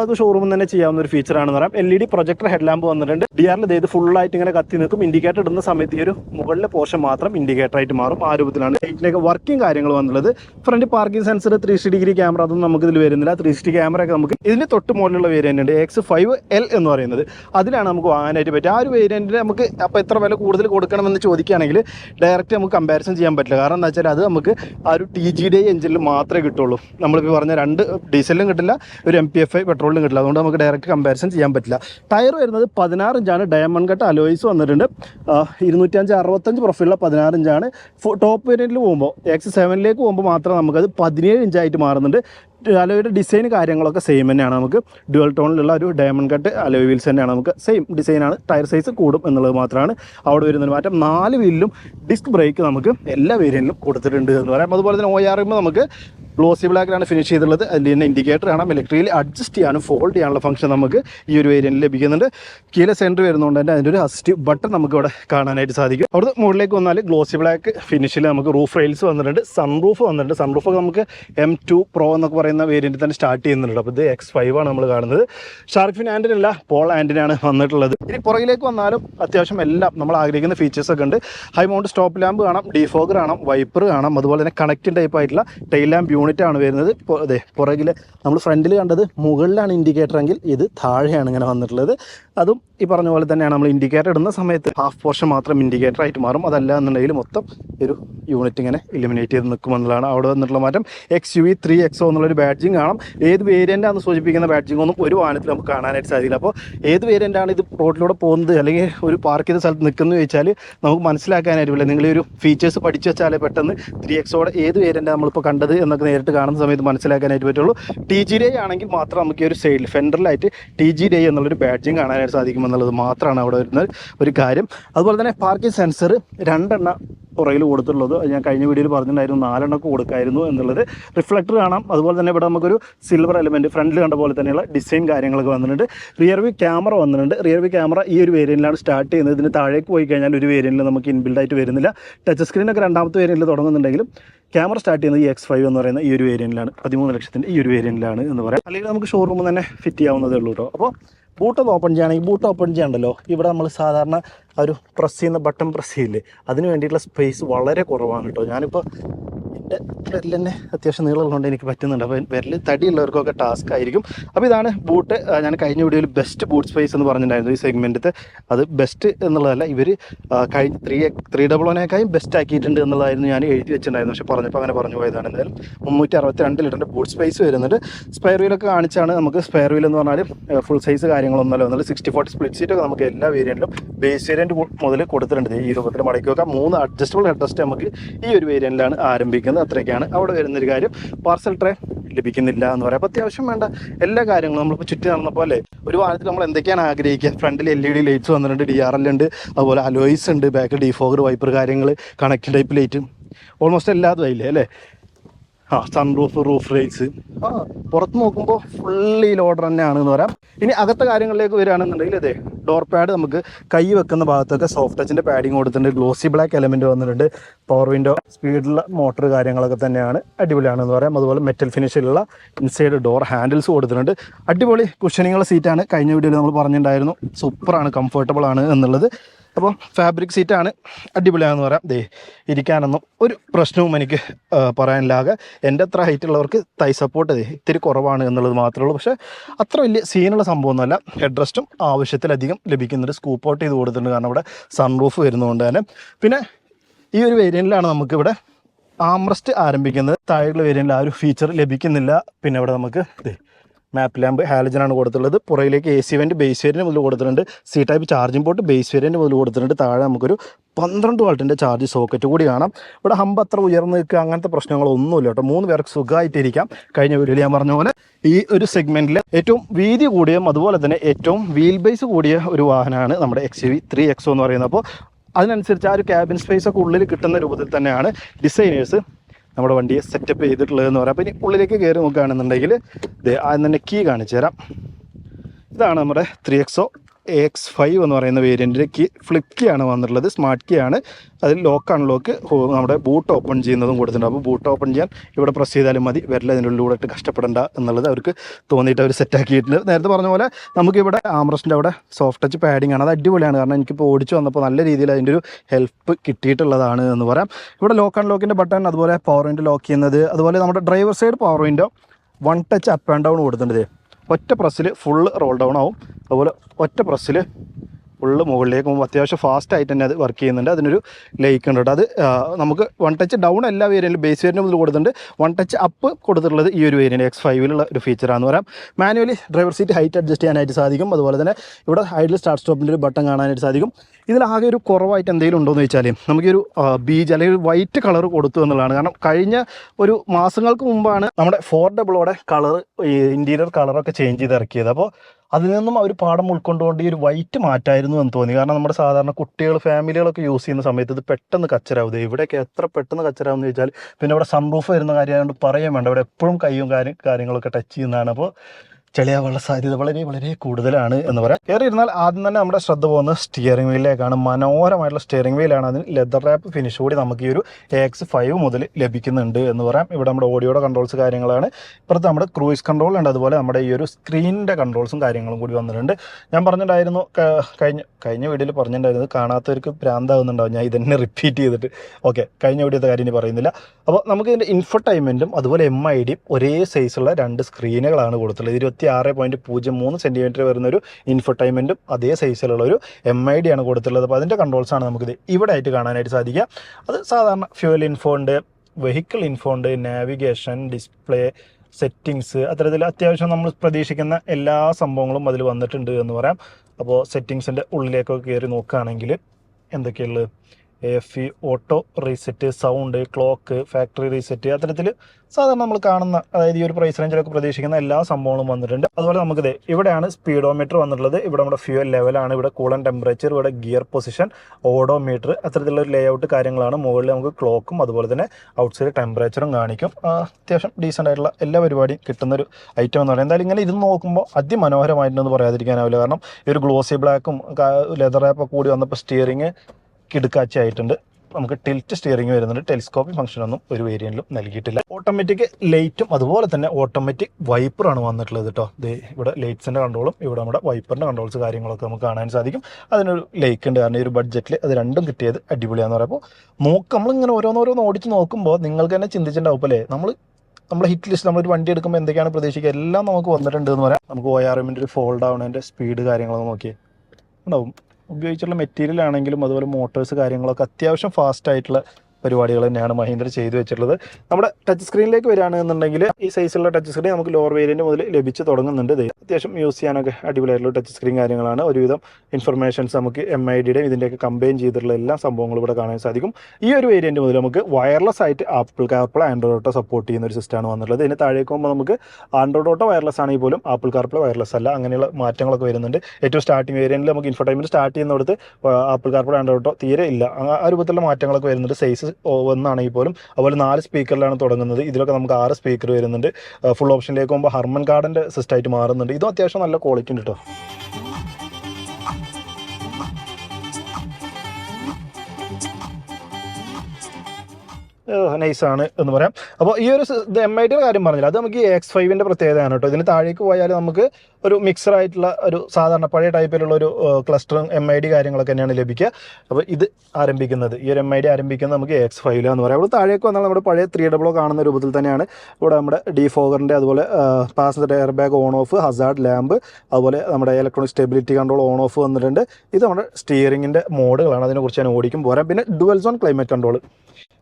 അത് ഷോറൂമിൽ തന്നെ ചെയ്യാവുന്ന ഒരു ഫീച്ചറാണെന്ന് പറയാം. L E D projector head lamp വന്നിട്ടുണ്ട് ഡി ആറിൽ ഇത് ഫുള്ളായിട്ട് ഇങ്ങനെ കത്തി നിൽക്കും. ഇൻഡിക്കേറ്റർ ഇടുന്ന സമയത്ത് ഈ ഒരു മുകളിലെ പോർഷൻ മാത്രം ഇൻഡിക്കേറ്റർ ആയിട്ട് മാറും. ആ രൂപത്തിലാണ് ലൈറ്റിനൊക്കെ വർക്കിംഗ് കാര്യങ്ങൾ വന്നുള്ളത് front parking sensor three sixty degree camera അതൊന്നും നമുക്ക് ഇതിൽ വരുന്നില്ല. ത്രീ സിക്സ്റ്റി ക്യാമറ ഒക്കെ നമുക്ക് ഇതിന് തൊട്ട് മുകളിലുള്ള വേരിയന്റ് ഉണ്ട്. എക്സ് ഫൈവ് എൽ എന്ന് പറയുന്നത്. അതിലാണ് നമുക്ക് വാങ്ങാനായിട്ട് പറ്റുക. ആ ഒരു വേരിയന്റിന് നമുക്ക് അപ്പോൾ എത്ര വില കൂടുതൽ കൊടുക്കണമെന്ന് ചോദിക്കുകയാണെങ്കിൽ ഡയറക്റ്റ് നമുക്ക് കമ്പാരിസൺ ചെയ്യാൻ പറ്റില്ല. കാരണം എന്താ വെച്ചാൽ അത് നമുക്ക് ആ ഒരു ടി ജി ഡി എഞ്ചിനിൽ മാത്രമേ കിട്ടുള്ളൂ. നമ്മളിപ്പോൾ പറഞ്ഞ രണ്ട് ഡീസലും കിട്ടില്ല ഒരു എം പി എഫ് ഐ പെട്രോളിലും കിട്ടില്ല. അതുകൊണ്ട് നമുക്ക് ഡയറക്റ്റ് കമ്പാരിസൺ ചെയ്യാൻ പറ്റില്ല. ടയർ വരുന്നത് പതിനാറ് ഇഞ്ചാണ്. ഡയമണ്ട് കട്ട് അലോയ്സ് വന്നിട്ടുണ്ട്. ഇരുന്നൂറ്റഞ്ച് അറുപത്തഞ്ച് പ്രൊഫൈലുള്ള പതിനാറ് ഇഞ്ചാണ്. ടോപ്പ് വേരിയന്റിൽ പോകുമ്പോൾ എക്സ് സെവനിലേക്ക് പോകുമ്പോൾ മാത്രം നമുക്കത് പതിനേഴ് ഇഞ്ചായിട്ട് മാറുന്നുണ്ട്. അലോയുടെ ഡിസൈൻ കാര്യങ്ങളൊക്കെ സെയിം തന്നെയാണ് നമുക്ക്. ഡുവൽ ടോണിലുള്ള ഒരു ഡയമണ്ട് കട്ട് അലോയ് വീൽസ് തന്നെയാണ് നമുക്ക് സെയിം ഡിസൈനാണ് ടയർ സൈസ് കൂടും എന്നുള്ളത് മാത്രമാണ്. അവിടെ വരുന്നൊരു മാറ്റം നാല് വീലിലും ഡിസ്ക് ബ്രേക്ക് നമുക്ക് എല്ലാ വേരിയന്റിലും കൊടുത്തിട്ടുണ്ട് എന്ന് പറയാം. അതുപോലെ തന്നെ ഒ ആർ നമുക്ക് ഗ്ലോസി ബ്ലാക്കിലാണ് ഫിനിഷ് ചെയ്തിട്ടുള്ളത്. അതിൽ തന്നെ ഇൻഡിക്കേറ്റർ ആണ്. ഇലക്ട്രിക്കലി അഡ്ജസ്റ്റ് ചെയ്യാനും ഫോൾഡ് ചെയ്യാനുള്ള ഫംഗ്ഷൻ നമുക്ക് ഈ ഒരു വേരിയന്റിൽ ലഭിക്കുന്നുണ്ട്. കീഴെ സെന്റർ വരുന്നതുകൊണ്ട് തന്നെ അതിന്റെ ഒരു അസിസ്റ്റ് ബട്ടൺ നമുക്ക് ഇവിടെ കാണാനായിട്ട് സാധിക്കും. അവിടെ മുകളിലേക്ക് വന്നാൽ ഗ്ലോസി ബ്ലാക്ക് ഫിനിഷിൽ നമുക്ക് റൂഫ് റെയിൽസ് വന്നിട്ടുണ്ട്. സൺ റൂഫ് വന്നിട്ടുണ്ട്. സൺ റൂഫ് നമുക്ക് എം ടു പ്രോ എന്നൊക്കെ പറയുന്ന വേരിയന്റിൽ തന്നെ സ്റ്റാർട്ട് ചെയ്യുന്നുണ്ട്. അപ്പോൾ ഇത് എക്സ് ഫൈവ് ആണ് നമ്മൾ കാണുന്നത്. ഷാർഫിൻ ഫിൻ അല്ല പോൾ ആൻഡിനാണ് വന്നിട്ടുള്ളത്. ഇനി പുറകിലേക്ക് വന്നാലും അത്യാവശ്യം എല്ലാം നമ്മൾ ആഗ്രഹിക്കുന്ന ഫീച്ചേഴ്സ് ഒക്കെ ഉണ്ട്. ഹൈ മൗണ്ട് സ്റ്റോപ്പ് ലാമ്പ് കാണാം ഡിഫോഗർ കാണാം വൈപ്പർ കാണാം അതുപോലെ തന്നെ കണക്റ്റിംഗ് ടൈപ്പ് ആയിട്ടുള്ള ടെയിൽ ലാമ്പ് യൂണിറ്റ് ആണ് വരുന്നത്. അതെ പുറകിൽ നമ്മൾ ഫ്രണ്ടിൽ കണ്ടത് മുകളിലാണ് ഇൻഡിക്കേറ്റർ എങ്കിൽ ഇത് താഴെയാണ് ഇങ്ങനെ വന്നിട്ടുള്ളത്. അതും ഈ പറഞ്ഞ പോലെ തന്നെയാണ് നമ്മൾ ഇൻഡിക്കേറ്റർ ഇടുന്ന സമയത്ത് ഹാഫ് പോർഷൻ മാത്രം ഇൻഡിക്കേറ്റർ ആയിട്ട് മാറും. അതല്ല എന്നുണ്ടെങ്കിൽ മൊത്തം ഒരു യൂണിറ്റ് ഇങ്ങനെ ഇലിമിനേറ്റ് ചെയ്ത് നിൽക്കുമെന്നുള്ളതാണ് അവിടെ വന്നിട്ടുള്ള മാറ്റം. X U V three XO എന്നുള്ളൊരു ബാഡ്ജിങ് കാണാം. ഏത് വേരിയന്റാണെന്ന് സൂചിപ്പിക്കുന്ന ബാഡ്ജിങ് ഒന്നും ഒരു വാഹനത്തിൽ നമുക്ക് കാണാനായിട്ട് സാധിക്കില്ല. അപ്പോൾ ഏത് വേരിയന്റാണ് ഇത് റോഡിലൂടെ പോകുന്നത്? അല്ലെങ്കിൽ ഒരു പാർക്ക് ചെയ്ത സ്ഥലത്ത് നിൽക്കുന്നത് ചോദിച്ചാൽ നമുക്ക് മനസ്സിലാക്കാനായിട്ടുമില്ല നിങ്ങൾ ഈ ഒരു ഫീച്ചേഴ്സ് പഠിച്ചു വെച്ചാലേ പെട്ടെന്ന് ത്രീ എക്സോടെ ഏത് വേരിയന്റ് നമ്മളിപ്പോൾ കണ്ടത് എന്നൊക്കെ നേരിട്ട് കാണുന്ന സമയത്ത് മനസ്സിലാക്കാനായിട്ട് പറ്റുള്ളൂ. ടി ജി ഡേ ആണെങ്കിൽ മാത്രം നമുക്ക് ഈ ഒരു സൈഡിൽ ഫെൻഡറിലായിട്ട് ടി ജി ഡേ എന്നുള്ളൊരു ബാഡ്ജിങ് കാണാനായിട്ട് സാധിക്കുമെന്നുള്ളത് മാത്രമാണ് അവിടെ വരുന്ന ഒരു കാര്യം. അതുപോലെ തന്നെ പാർക്കിംഗ് സെൻസർ രണ്ടെണ്ണം പുറകിൽ കൊടുത്തിട്ടുള്ളത്. അത് ഞാൻ കഴിഞ്ഞ വീഡിയോയിൽ പറഞ്ഞിട്ടുണ്ടായിരുന്നു നാലെണ്ണം കൊടുക്കായിരുന്നു എന്നുള്ളത്. റിഫ്ലക്ടർ കാണാം. അതുപോലെ തന്നെ ഇവിടെ നമുക്കൊരു സിൽവർ എലമെന്റ് ഫ്രണ്ടിൽ കണ്ട പോലെ തന്നെയുള്ള ഡിസൈൻ കാര്യങ്ങളൊക്കെ വന്നിട്ടുണ്ട്. റിയർ വ്യൂ ക്യാമറ വന്നിട്ടുണ്ട്. റിയർ വ്യൂ ക്യാമറ ഈ ഒരു വേരിയന്റിലാണ് സ്റ്റാർട്ട് ചെയ്യുന്നത്. ഇതിന് താഴേക്ക് പോയി കഴിഞ്ഞാൽ ഒരു വേരിയന്റിൽ നമുക്ക് ഇൻബിൽഡായിട്ട് വരുന്നില്ല. ടച്ച് സ്ക്രീനൊക്കെ രണ്ടാമത്തെ വേരിയന്റിൽ തുടങ്ങുന്നുണ്ടെങ്കിലും ക്യാമറ സ്റ്റാർട്ട് ചെയ്യുന്നത് ഈ എക്സ് ഫൈവ് എന്ന് പറയുന്ന ഈ ഒരു വേരിയന്റിലാണ് പതിമൂന്ന് ലക്ഷത്തിന്റെ ഈ ഒരു വേരിയന്റിലാണ് എന്ന് പറയാം. അല്ലെങ്കിൽ നമുക്ക് ഷോറൂമിൽ തന്നെ ഫിറ്റ് ചെയ്യാവുന്നതേ ഉള്ളൂ കേട്ടോ അപ്പോൾ ബൂട്ട് ഓപ്പൺ ചെയ്യുകയാണെങ്കിൽ ബൂട്ട് ഓപ്പൺ ചെയ്യാണ്ടല്ലോ. ഇവിടെ നമ്മൾ സാധാരണ ആ ഒരു പ്രസ് ചെയ്യുന്ന ബട്ടൺ പ്രസ് ചെയ്യില്ലേ? അതിന് വേണ്ടിയിട്ടുള്ള സ്പേസ് വളരെ കുറവാണ് കേട്ടോ ഞാനിപ്പോൾ എന്റെ വിരൽ തന്നെ അത്യാവശ്യം നീളമുള്ളതുകൊണ്ട് എനിക്ക് പറ്റുന്നുണ്ട്. അപ്പോൾ വിരൽ തടിയുള്ളവർക്കൊക്കെ ടാസ്ക് ആയിരിക്കും. അപ്പോൾ ഇതാണ് ബൂട്ട് ഞാൻ കഴിഞ്ഞ വീഡിയോയിൽ ബെസ്റ്റ് ബൂട്ട് സ്പേസ് എന്ന് പറഞ്ഞിട്ടുണ്ടായിരുന്നു ഈ സെഗ്മെന്റത്തെ അത് ബെസ്റ്റ് എന്നുള്ളതല്ല ഇവർ കഴിഞ്ഞ ത്രീ ത്രീ ഡബിൾ വണേക്കായും ബെസ്റ്റ് ആക്കിയിട്ടുണ്ട് എന്നുള്ളതായിരുന്നു ഞാൻ എഴുതി വെച്ചിട്ടുണ്ടായിരുന്നു. പക്ഷേ പറഞ്ഞപ്പോൾ അങ്ങനെ പറഞ്ഞു പോയതാണ്. എന്തായാലും മുന്നൂറ്റി അറുപത്തി രണ്ട് ലിറ്ററിന്റെ ബൂട്ട് സ്പേസ് വരുന്നുണ്ട് സ്പെയർ വീലൊക്കെ കാണിച്ചാണ് നമുക്ക് സ്പെയർ വീൽ എന്ന് പറഞ്ഞാൽ ഫുൾ സൈസ് കാര്യങ്ങളൊന്നുമല്ല. ഒന്നുമില്ല സിക്സ്റ്റി ഫോർട്ടി സ്പ്ലിറ്റ് സീറ്റൊക്കെ നമുക്ക് എല്ലാ വേരിയന്റിലും ബേസ് വേരിയന്റ് മുതൽ കൊടുത്തിട്ടുണ്ട്. ഈ രൂപത്തിൽ മടക്കി വെക്കാം. മൂന്ന് അഡ്ജസ്റ്റബിൾ ഹെഡ്രസ്റ്റ് നമുക്ക് ഈ ഒരു വേരിയന്റിലാണ് ആരംഭിക്കുന്നത്. അത്രയൊക്കെയാണ് അവിടെ വരുന്നൊരു കാര്യം. പാർസൽ ട്രേ ലഭിക്കുന്നില്ല എന്ന് പറയാം. അപ്പോൾ അത്യാവശ്യം വേണ്ട എല്ലാ കാര്യങ്ങളും നമ്മളിപ്പോൾ ചുറ്റി നടന്നപ്പോൾ പോലെ ഒരു വാഹനത്തിൽ നമ്മൾ എന്തൊക്കെയാണ് ആഗ്രഹിക്കുക? ഫ്രണ്ടിൽ എൽ ഇ ഡി ലൈറ്റ്സ് വന്നിട്ടുണ്ട് ഡി ആർ എൽ ഉണ്ട് അതുപോലെ അലോയ്സ് ഉണ്ട് ബാക്കിൽ ഡിഫോഗർ വൈപ്പർ കാര്യങ്ങൾ കണക്ട് ടൈപ്പ് ലൈറ്റ് ഓൾമോസ്റ്റ് എല്ലാതും ആയില്ലേ അല്ലേ? ആ സൺ റൂഫ് റൂഫ് റേറ്റ്സ് ആ പുറത്ത് നോക്കുമ്പോൾ ഫുള്ളി ലോഡർ തന്നെയാണെന്ന് പറയാം. ഇനി അകത്തെ കാര്യങ്ങളിലേക്ക് വരികയാണെന്നുണ്ടെങ്കിൽ അതെ ഡോർ പാഡ് നമുക്ക് കൈ വെക്കുന്ന ഭാഗത്തൊക്കെ സോഫ്റ്റ് ടച്ചിന്റെ പാഡിങ് കൊടുത്തിട്ടുണ്ട്. ഗ്ലോസി ബ്ലാക്ക് എലമെന്റ് വന്നിട്ടുണ്ട്. പവർ വിൻഡോ സ്പീഡിലുള്ള മോട്ടർ കാര്യങ്ങളൊക്കെ തന്നെയാണ്. അടിപൊളിയാണെന്ന് പറയാം. അതുപോലെ മെറ്റൽ ഫിനിഷിലുള്ള ഇൻസൈഡ് ഡോർ ഹാൻഡിൽസ് കൊടുത്തിട്ടുണ്ട്. അടിപൊളി കുഷനിങ്ങുള്ള സീറ്റാണ് കഴിഞ്ഞ വീഡിയോയിൽ നമ്മൾ പറഞ്ഞിട്ടുണ്ടായിരുന്നു. സൂപ്പറാണ് കംഫർട്ടബിൾ ആണ് എന്നുള്ളത്. അപ്പോൾ ഫാബ്രിക് സീറ്റാണ് അടിപൊളിയാണെന്ന് പറയാം. ദേ ഇരിക്കാനൊന്നും ഒരു പ്രശ്നവും എനിക്ക് പറയാനില്ലാകെ എന്റെ അത്ര ഹൈറ്റ് ഉള്ളവർക്ക് തൈ സപ്പോർട്ട് ഇത്തിരി കുറവാണ് എന്നുള്ളത് മാത്രമേ ഉള്ളൂ. പക്ഷേ അത്ര വലിയ സീനുള്ള സംഭവമൊന്നുമല്ല. ഹെഡ് റെസ്റ്റും ആവശ്യത്തിലധികം ലഭിക്കുന്നുണ്ട് സ്കൂപ്പ് ഔട്ട് ചെയ്ത് കൊടുത്തിട്ടുണ്ട്. കാരണം ഇവിടെ സൺറൂഫ് വരുന്നതുകൊണ്ട് തന്നെ. പിന്നെ ഈ ഒരു വേരിയന്റിലാണ് നമുക്കിവിടെ ആംറസ്റ്റ് ആരംഭിക്കുന്നത്. താഴെയുള്ള വേരിയന്റിൽ ആ ഒരു ഫീച്ചർ ലഭിക്കുന്നില്ല. പിന്നെ ഇവിടെ നമുക്ക് മാപ്പ് ലാമ്പ് ഹാലജനാണ് കൊടുത്തുള്ളത് പുറയിലേക്ക് എ സി വെന്റ് ബേസ് വേരിന്റെ മുതൽ കൊടുത്തിട്ടുണ്ട്. C type charging port base വേരിന്റെ മുതൽ കൊടുത്തിട്ടുണ്ട്. താഴെ നമുക്കൊരു പന്ത്രണ്ട് വാൾട്ടിന്റെ ചാർജ് സോക്കറ്റ് കൂടി കാണാം. ഇവിടെ ഹമ്പ് അത്ര ഉയർന്ന് നിൽക്കുക അങ്ങനത്തെ പ്രശ്നങ്ങളൊന്നുമില്ല കേട്ടോ. മൂന്ന് പേർക്ക് സുഖമായിട്ടിരിക്കാം. കഴിഞ്ഞ വീഡിയോയിൽ ഞാൻ പറഞ്ഞ പോലെ ഈ ഒരു സെഗ്മെന്റിൽ ഏറ്റവും വീതി കൂടിയും അതുപോലെ തന്നെ ഏറ്റവും വീൽ ബേസ് കൂടിയ ഒരു വാഹനമാണ് നമ്മുടെ എക്സ് വി ത്രീ എക്സോ എന്ന് പറയുന്നത്. അപ്പോൾ അതിനനുസരിച്ച് ആ ഒരു ക്യാബിൻ സ്പേസ് ഒക്കെ ഉള്ളിൽ കിട്ടുന്ന രൂപത്തിൽ തന്നെയാണ് ഡിസൈനേഴ്സ് നമ്മുടെ വണ്ടിയെ സെറ്റപ്പ് ചെയ്തിട്ടുള്ളതെന്ന് പറയാം. അപ്പോൾ ഇനി ഉള്ളിലേക്ക് കയറി നോക്കുകയാണെന്നുണ്ടെങ്കിൽ ഇത് ആദ്യം തന്നെ കീ കാണിച്ചു തരാം ഇതാണ് നമ്മുടെ ത്രീ എക്സോ എക്സ് ഫൈവ് എന്ന് പറയുന്ന വേരിയന്റിൽ കീ ഫ്ലിപ്പ് കീ ആണ് വന്നിട്ടുള്ളത്. സ്മാർട്ട് കീ ആണ്. അതിൽ ലോക്ക് അൺലോക്ക് നമ്മുടെ ബൂട്ട് ഓപ്പൺ ചെയ്യുന്നതും കൊടുത്തിട്ടുണ്ട്. അപ്പോൾ ബൂട്ട് ഓപ്പൺ ചെയ്യാൻ ഇവിടെ പ്രസ് ചെയ്താലും മതി. വരില്ല അതിന്റെ ഉള്ളിലൂടെ കഷ്ടപ്പെടേണ്ട എന്നുള്ളത് അവർക്ക് തോന്നിയിട്ട് അവർ സെറ്റാക്കിയിട്ടുണ്ട് നേരത്തെ പറഞ്ഞ പോലെ നമുക്കിവിടെ ആംറസ്റ്റിന്റെ അവിടെ സോഫ്റ്റ് ടച്ച് പാഡിംഗ് ആണ്. അത് അടിപൊളിയാണ്. കാരണം എനിക്കിപ്പോൾ ഓടിച്ച് വന്നപ്പോൾ നല്ല രീതിയിൽ അതിന്റെ ഒരു ഹെൽപ്പ് കിട്ടിയിട്ടുള്ളതാണ് എന്ന് പറയാം. ഇവിടെ ലോക്ക് അൺലോക്കിന്റെ ബട്ടൺ അതുപോലെ പവർ വിൻഡോ ലോക്ക് ചെയ്യുന്നത് അതുപോലെ നമ്മുടെ driver side power window one touch up and down കൊടുത്തിട്ടുണ്ട്. ഒറ്റ പ്രസ്സിൽ ഫുള്ള് റോൾ ഡൗൺ ആവും. അതുപോലെ ഒറ്റ പ്രസ്സിൽ ഫുള്ള് മുകളിലേക്ക് പോകുമ്പോൾ അത്യാവശ്യം ഫാസ്റ്റായിട്ട് തന്നെ അത് വർക്ക് ചെയ്യുന്നുണ്ട്. അതിനൊരു ലൈക്ക് ഉണ്ട് അത് നമുക്ക് വൺ ടച്ച് ഡൗൺ എല്ലാ വേരിയന്റിലും ബേസ് വേരിയന്റ് മുതൽ കൊടുത്തിട്ടുണ്ട്. വൺ ടച്ച് അപ്പ് കൊടുത്തിട്ടുള്ളത് ഈ ഒരു വേരിയന്റ് എക്സ് ഫൈവിലുള്ള ഒരു ഫീച്ചറാണെന്ന് പറയാം. Manually driver seat height adjust ചെയ്യാനായിട്ട് സാധിക്കും. അതുപോലെ തന്നെ ഇവിടെ ഹൈഡിൽ സ്റ്റാർട്ട് സ്റ്റോപ്പിന്റെ ഒരു ബട്ടൺ കാണാനായിട്ട് സാധിക്കും. ഇതിലാകെ ഒരു കുറവായിട്ട് എന്തെങ്കിലും ഉണ്ടോ എന്ന് വെച്ചാൽ നമുക്കൊരു ബീജ് അല്ലെങ്കിൽ വൈറ്റ് കളർ കൊടുത്തു എന്നുള്ളതാണ്. കാരണം കഴിഞ്ഞ ഒരു മാസങ്ങൾക്ക് മുമ്പാണ് നമ്മുടെ ഫോർ ഡബിളോടെ കളർ ഇന്റീരിയർ കളറൊക്കെ ചേഞ്ച് ചെയ്ത് ഇറക്കിയത്. അപ്പോൾ അതിൽ നിന്നും അവർ പാഠം ഉൾക്കൊണ്ടുകൊണ്ട് ഈ ഒരു വൈറ്റ് മാറ്റായിരുന്നു എന്ന് തോന്നി. കാരണം നമ്മുടെ സാധാരണ കുട്ടികൾ ഫാമിലികളൊക്കെ യൂസ് ചെയ്യുന്ന സമയത്ത് ഇത് പെട്ടെന്ന് കച്ചരാവുന്നത് ഇവിടെയൊക്കെ എത്ര പെട്ടെന്ന് കച്ചരാവുന്ന ചോദിച്ചാൽ പിന്നെ ഇവിടെ സൺറൂഫ് വരുന്ന കാര്യമായതുകൊണ്ട് പറയാൻ വേണ്ട. ഇവിടെ എപ്പോഴും കയ്യും കാര്യം കാര്യങ്ങളൊക്കെ ടച്ച് ചെയ്യുന്നതാണ്. അപ്പോൾ ചെളിയാവാനുള്ള സാധ്യത വളരെ വളരെ കൂടുതലാണ് എന്ന് പറയാം. കയറി ഇരുന്നാൽ ആദ്യം തന്നെ നമ്മുടെ ശ്രദ്ധ പോകുന്നത് സ്റ്റിയറിംഗ് വീലിലേക്കാണ് മനോഹരമായിട്ടുള്ള സ്റ്റിയറിംഗ് വീലാണ് അതിന് ലെതർ റാപ്പ് ഫിനിഷ് കൂടി നമുക്ക് ഈ ഒരു എക്സ് ഫൈവ് മുതൽ ലഭിക്കുന്നുണ്ട് എന്ന് പറയാം. ഇവിടെ നമ്മുടെ ഓഡിയോയുടെ കൺട്രോൾസ് കാര്യങ്ങളാണ്. ഇപ്പുറത്ത് നമ്മുടെ ക്രൂയിസ് കൺട്രോൾ ഉണ്ട്. അതുപോലെ നമ്മുടെ ഈ ഒരു സ്ക്രീനിന്റെ കൺട്രോൾസും കാര്യങ്ങളും കൂടി വന്നിട്ടുണ്ട്. ഞാൻ പറഞ്ഞിട്ടുണ്ടായിരുന്നു കഴിഞ്ഞ കഴിഞ്ഞ വീഡിയോയിൽ പറഞ്ഞിട്ടുണ്ടായിരുന്നു കാണാത്തവർക്ക് ഭ്രാന്താവുന്നുണ്ടാവും. ഞാൻ ഇതന്നെ റിപ്പീറ്റ് ചെയ്തിട്ട്. ഓക്കെ കഴിഞ്ഞ വീഡിയോത്തെ കാര്യം ഇനി പറയുന്നില്ല. അപ്പോൾ നമുക്ക് ഇതിന്റെ ഇൻഫർടൈൻമെന്റും അതുപോലെ എം ഐ ഡിയും ഒരേ സൈസുള്ള രണ്ട് സ്ക്രീനുകളാണ് കൊടുത്തുള്ളത് ഇരുപത്തി ആറ് പോയിന്റ് പൂജ്യം മൂന്ന് സെന്റിമീറ്റർ വരുന്ന ഒരു ഇൻഫർടൈൻമെന്റും അതേ സൈസിലുള്ള ഒരു എം ഐ ഡി ആണ് കൊടുത്തിട്ടുള്ളത്. അപ്പോൾ അതിന്റെ ആണ് നമുക്കിത് ഇവിടെ ആയിട്ട് കാണാനായിട്ട് സാധിക്കുക. അത് സാധാരണ ഫ്യൂവൽ ഇൻഫോ ഉണ്ട് വെഹിക്കിൾ ഇൻഫോ ഉണ്ട് നാവിഗേഷൻ ഡിസ്പ്ലേ സെറ്റിങ്സ് അത്തരത്തിൽ അത്യാവശ്യം നമ്മൾ പ്രതീക്ഷിക്കുന്ന എല്ലാ സംഭവങ്ങളും അതിൽ വന്നിട്ടുണ്ട് എന്ന് പറയാം. അപ്പോൾ സെറ്റിങ്സിന്റെ ഉള്ളിലേക്കൊക്കെ കയറി നോക്കുകയാണെങ്കിൽ എന്തൊക്കെയുള്ളത്? F E auto reset sound clock factory reset അത്തരത്തിൽ സാധാരണ നമ്മൾ കാണുന്ന അതായത് ഈ ഒരു പ്രൈസ് റേഞ്ചിലൊക്കെ പ്രതീക്ഷിക്കുന്ന എല്ലാ സംഭവങ്ങളും വന്നിട്ടുണ്ട്. അതുപോലെ നമുക്ക് ഇത് ഇവിടെയാണ് സ്പീഡോമീറ്റർ വന്നിട്ടുള്ളത്. ഇവിടെ നമ്മുടെ ഫ്യൂൽ ലെവലാണ് ഇവിടെ കൂളൻ ടെമ്പറേച്ചർ ഇവിടെ ഗിയർ പൊസിഷൻ ഓഡോമീറ്റർ അത്തരത്തിലുള്ള ഒരു ലേ ഔട്ട് കാര്യങ്ങളാണ്. മുകളിൽ നമുക്ക് ക്ലോക്കും അതുപോലെ തന്നെ ഔട്ട്സൈഡ് ടെമ്പറേച്ചറും കാണിക്കും. അത്യാവശ്യം ഡീസന്റ് ആയിട്ടുള്ള എല്ലാ പരിപാടിയും കിട്ടുന്നൊരു ഐറ്റം എന്ന് പറയുന്നത്. എന്തായാലും ഇങ്ങനെ ഇരുന്ന് നോക്കുമ്പോൾ അതിമനോഹരമായിട്ടുണ്ടെന്ന് പറയാതിരിക്കാനാവില്ല. കാരണം ഈ ഒരു ഗ്ലോസി ബ്ലാക്കും ലെതർ ആപ്പൊക്കെ കൂടി വന്നപ്പോൾ സ്റ്റിയറിങ് കിടുക്കാച്ചി ആയിട്ടുണ്ട് നമുക്ക് ടിൽറ്റ് സ്റ്റിയറിംഗ് വരുന്നുണ്ട്. ടെലിസ്കോപ്പിക് ഫംഗ്ഷൻ ഒന്നും ഒരു വേരിയന്റിലും നൽകിയിട്ടില്ല. ഓട്ടോമാറ്റിക് ലൈറ്റും അതുപോലെ തന്നെ ഓട്ടോമാറ്റിക് വൈപ്പറാണ് വന്നിട്ടുള്ളത് കേട്ടോ ഇവിടെ ലൈറ്റ്സിന്റെ കൺട്രോളും ഇവിടെ നമ്മുടെ വൈപ്പറിന്റെ കൺട്രോൾസ് കാര്യങ്ങളൊക്കെ നമുക്ക് കാണാൻ സാധിക്കും. അതിനൊരു ലേക്ക് ഉണ്ട്. കാരണം ഒരു ബഡ്ജറ്റിൽ അത് രണ്ടും കിട്ടിയത് അടിപൊളിയാന്ന് പറയുമ്പോൾ നോക്ക് നമ്മളിങ്ങനെ ഓരോന്നോരോന്ന് ഓടിച്ച് നോക്കുമ്പോൾ നിങ്ങൾക്ക് തന്നെ ചിന്തിച്ചിട്ടുണ്ടാവും അല്ലേ നമ്മൾ നമ്മുടെ ഹിറ്റ് ലിസ്റ്റ് നമ്മളൊരു വണ്ടി എടുക്കുമ്പോൾ എന്തൊക്കെയാണ് പ്രതീക്ഷിക്കുക? എല്ലാം നമുക്ക് വന്നിട്ടുണ്ട് എന്ന് പറയാം. നമുക്ക് ഒ ആർ എമ്മിന്റെ ഒരു ഫോൾഡ് ആവുന്നതിന്റെ സ്പീഡ് കാര്യങ്ങളൊക്കെ നോക്കിയേ. ഉണ്ടാവും. ഉപയോഗിച്ചുള്ള മെറ്റീരിയൽ ആണെങ്കിലും അതുപോലെ മോട്ടോഴ്സ് കാര്യങ്ങളൊക്കെ അത്യാവശ്യം ഫാസ്റ്റ് ആയിട്ടുള്ള പരിപാടികൾ തന്നെയാണ് മഹീന്ദ്ര ചെയ്തു വെച്ചിട്ടുള്ളത്. നമ്മുടെ ടച്ച് സ്ക്രീനിലേക്ക് വരികയാണെന്നുണ്ടെങ്കിൽ ഈ സൈസുള്ള ടച്ച് സ്ക്രീൻ നമുക്ക് ലോവർ വേരിയന്റ് മുതൽ ലഭിച്ച് തുടങ്ങുന്നുണ്ട്. അത്യാവശ്യം യൂസ് ചെയ്യാനൊക്കെ അടിപൊളിയായിട്ടുള്ള ടച്ച് സ്ക്രീൻ കാര്യങ്ങളാണ്. ഒരുവിധം ഇൻഫർമേഷൻസ് നമുക്ക് എം ഐ ഡിയുടെ ഇതിന്റെയൊക്കെ കമ്പൈൻ ചെയ്തിട്ടുള്ള എല്ലാ സംഭവങ്ങളും ഇവിടെ കാണാൻ സാധിക്കും. ഈ ഒരു വേരിയന്റ് മുതൽ നമുക്ക് വയർലെസ് ആയിട്ട് Apple CarPlay Android auto support ചെയ്യുന്ന ഒരു സിസ്റ്റമാണ് വന്നിട്ടുള്ളത്. ഇതിന് താഴേക്ക് പോകുമ്പോൾ നമുക്ക് ആൻഡ്രോയിഡ് ഓട്ടോ വയർലെസ് ആണെങ്കിൽ പോലും ആപ്പിൾ കാർപ്പിൾ വയർലെസ് അല്ല. അങ്ങനെയുള്ള മാറ്റങ്ങളൊക്കെ വരുന്നുണ്ട്. ഏറ്റവും സ്റ്റാർട്ടിംഗ് വേരിയന്റിൽ നമുക്ക് ഇൻഫർടൈൻമെന്റ് സ്റ്റാർട്ട് ചെയ്യുന്നിടത്ത് ആപ്പിൾ കാർപ്പിൾ ആൻഡ്രോയിഡ് ഓട്ടോ തീരെ ഇല്ല. ആ രൂപത്തിലുള്ള മാറ്റങ്ങളൊക്കെ വരുന്നുണ്ട്. സൈസ് ഒന്നാണെങ്കിൽ പോലും അതുപോലെ നാല് സ്പീക്കറിലാണ് തുടങ്ങുന്നത്. ഇതിലൊക്കെ നമുക്ക് ആറ് സ്പീക്കർ വരുന്നുണ്ട്. ഫുൾ ഓപ്ഷനിലേക്ക് പോകുമ്പോൾ ഹർമൻ കാർഡിന്റെ സിസ്റ്റമായിട്ട് മാറുന്നുണ്ട്. ഇതും അത്യാവശ്യം നല്ല ക്വാളിറ്റി ഉണ്ട് കേട്ടോ നൈസാണ് എന്ന് പറയാം. അപ്പോൾ ഈ ഒരു എം ഐ ടിയുടെ കാര്യം പറഞ്ഞില്ല. അത് നമുക്ക് ഈ എക്സ് ഫൈവിന്റെ പ്രത്യേകതയാണ് കേട്ടോ. ഇതിന് താഴേക്ക് പോയാൽ നമുക്ക് ഒരു മിക്സർ ആയിട്ടുള്ള ഒരു സാധാരണ പഴയ ടൈപ്പിലുള്ള ഒരു ക്ലസ്റ്ററും എം ഐ ഡി കാര്യങ്ങളൊക്കെ തന്നെയാണ് ലഭിക്കുക. അപ്പോൾ ഇത് ആരംഭിക്കുന്നത് ഈ ഒരു എം ഐ ഡി ആരംഭിക്കുന്നത് നമുക്ക് എക്സ് ഫൈവിലാന്ന് പറയാം. അവിടെ താഴേക്ക് വന്നാൽ നമ്മുടെ പഴയ ത്രീ ഡബിളോ കാണുന്ന രൂപത്തിൽ തന്നെയാണ്. ഇവിടെ നമ്മുടെ ഡി ഫോഗറിന്റെ അതുപോലെ passenger air bag on off hazard lamp അതുപോലെ നമ്മുടെ electronic stability control on off വന്നിട്ടുണ്ട്. ഇത് നമ്മുടെ സ്റ്റിയറിങ്ങിന്റെ മോഡുകളാണ് അതിനെക്കുറിച്ച് ഞാൻ ഓടിക്കും പോരാം പിന്നെ dual zone climate control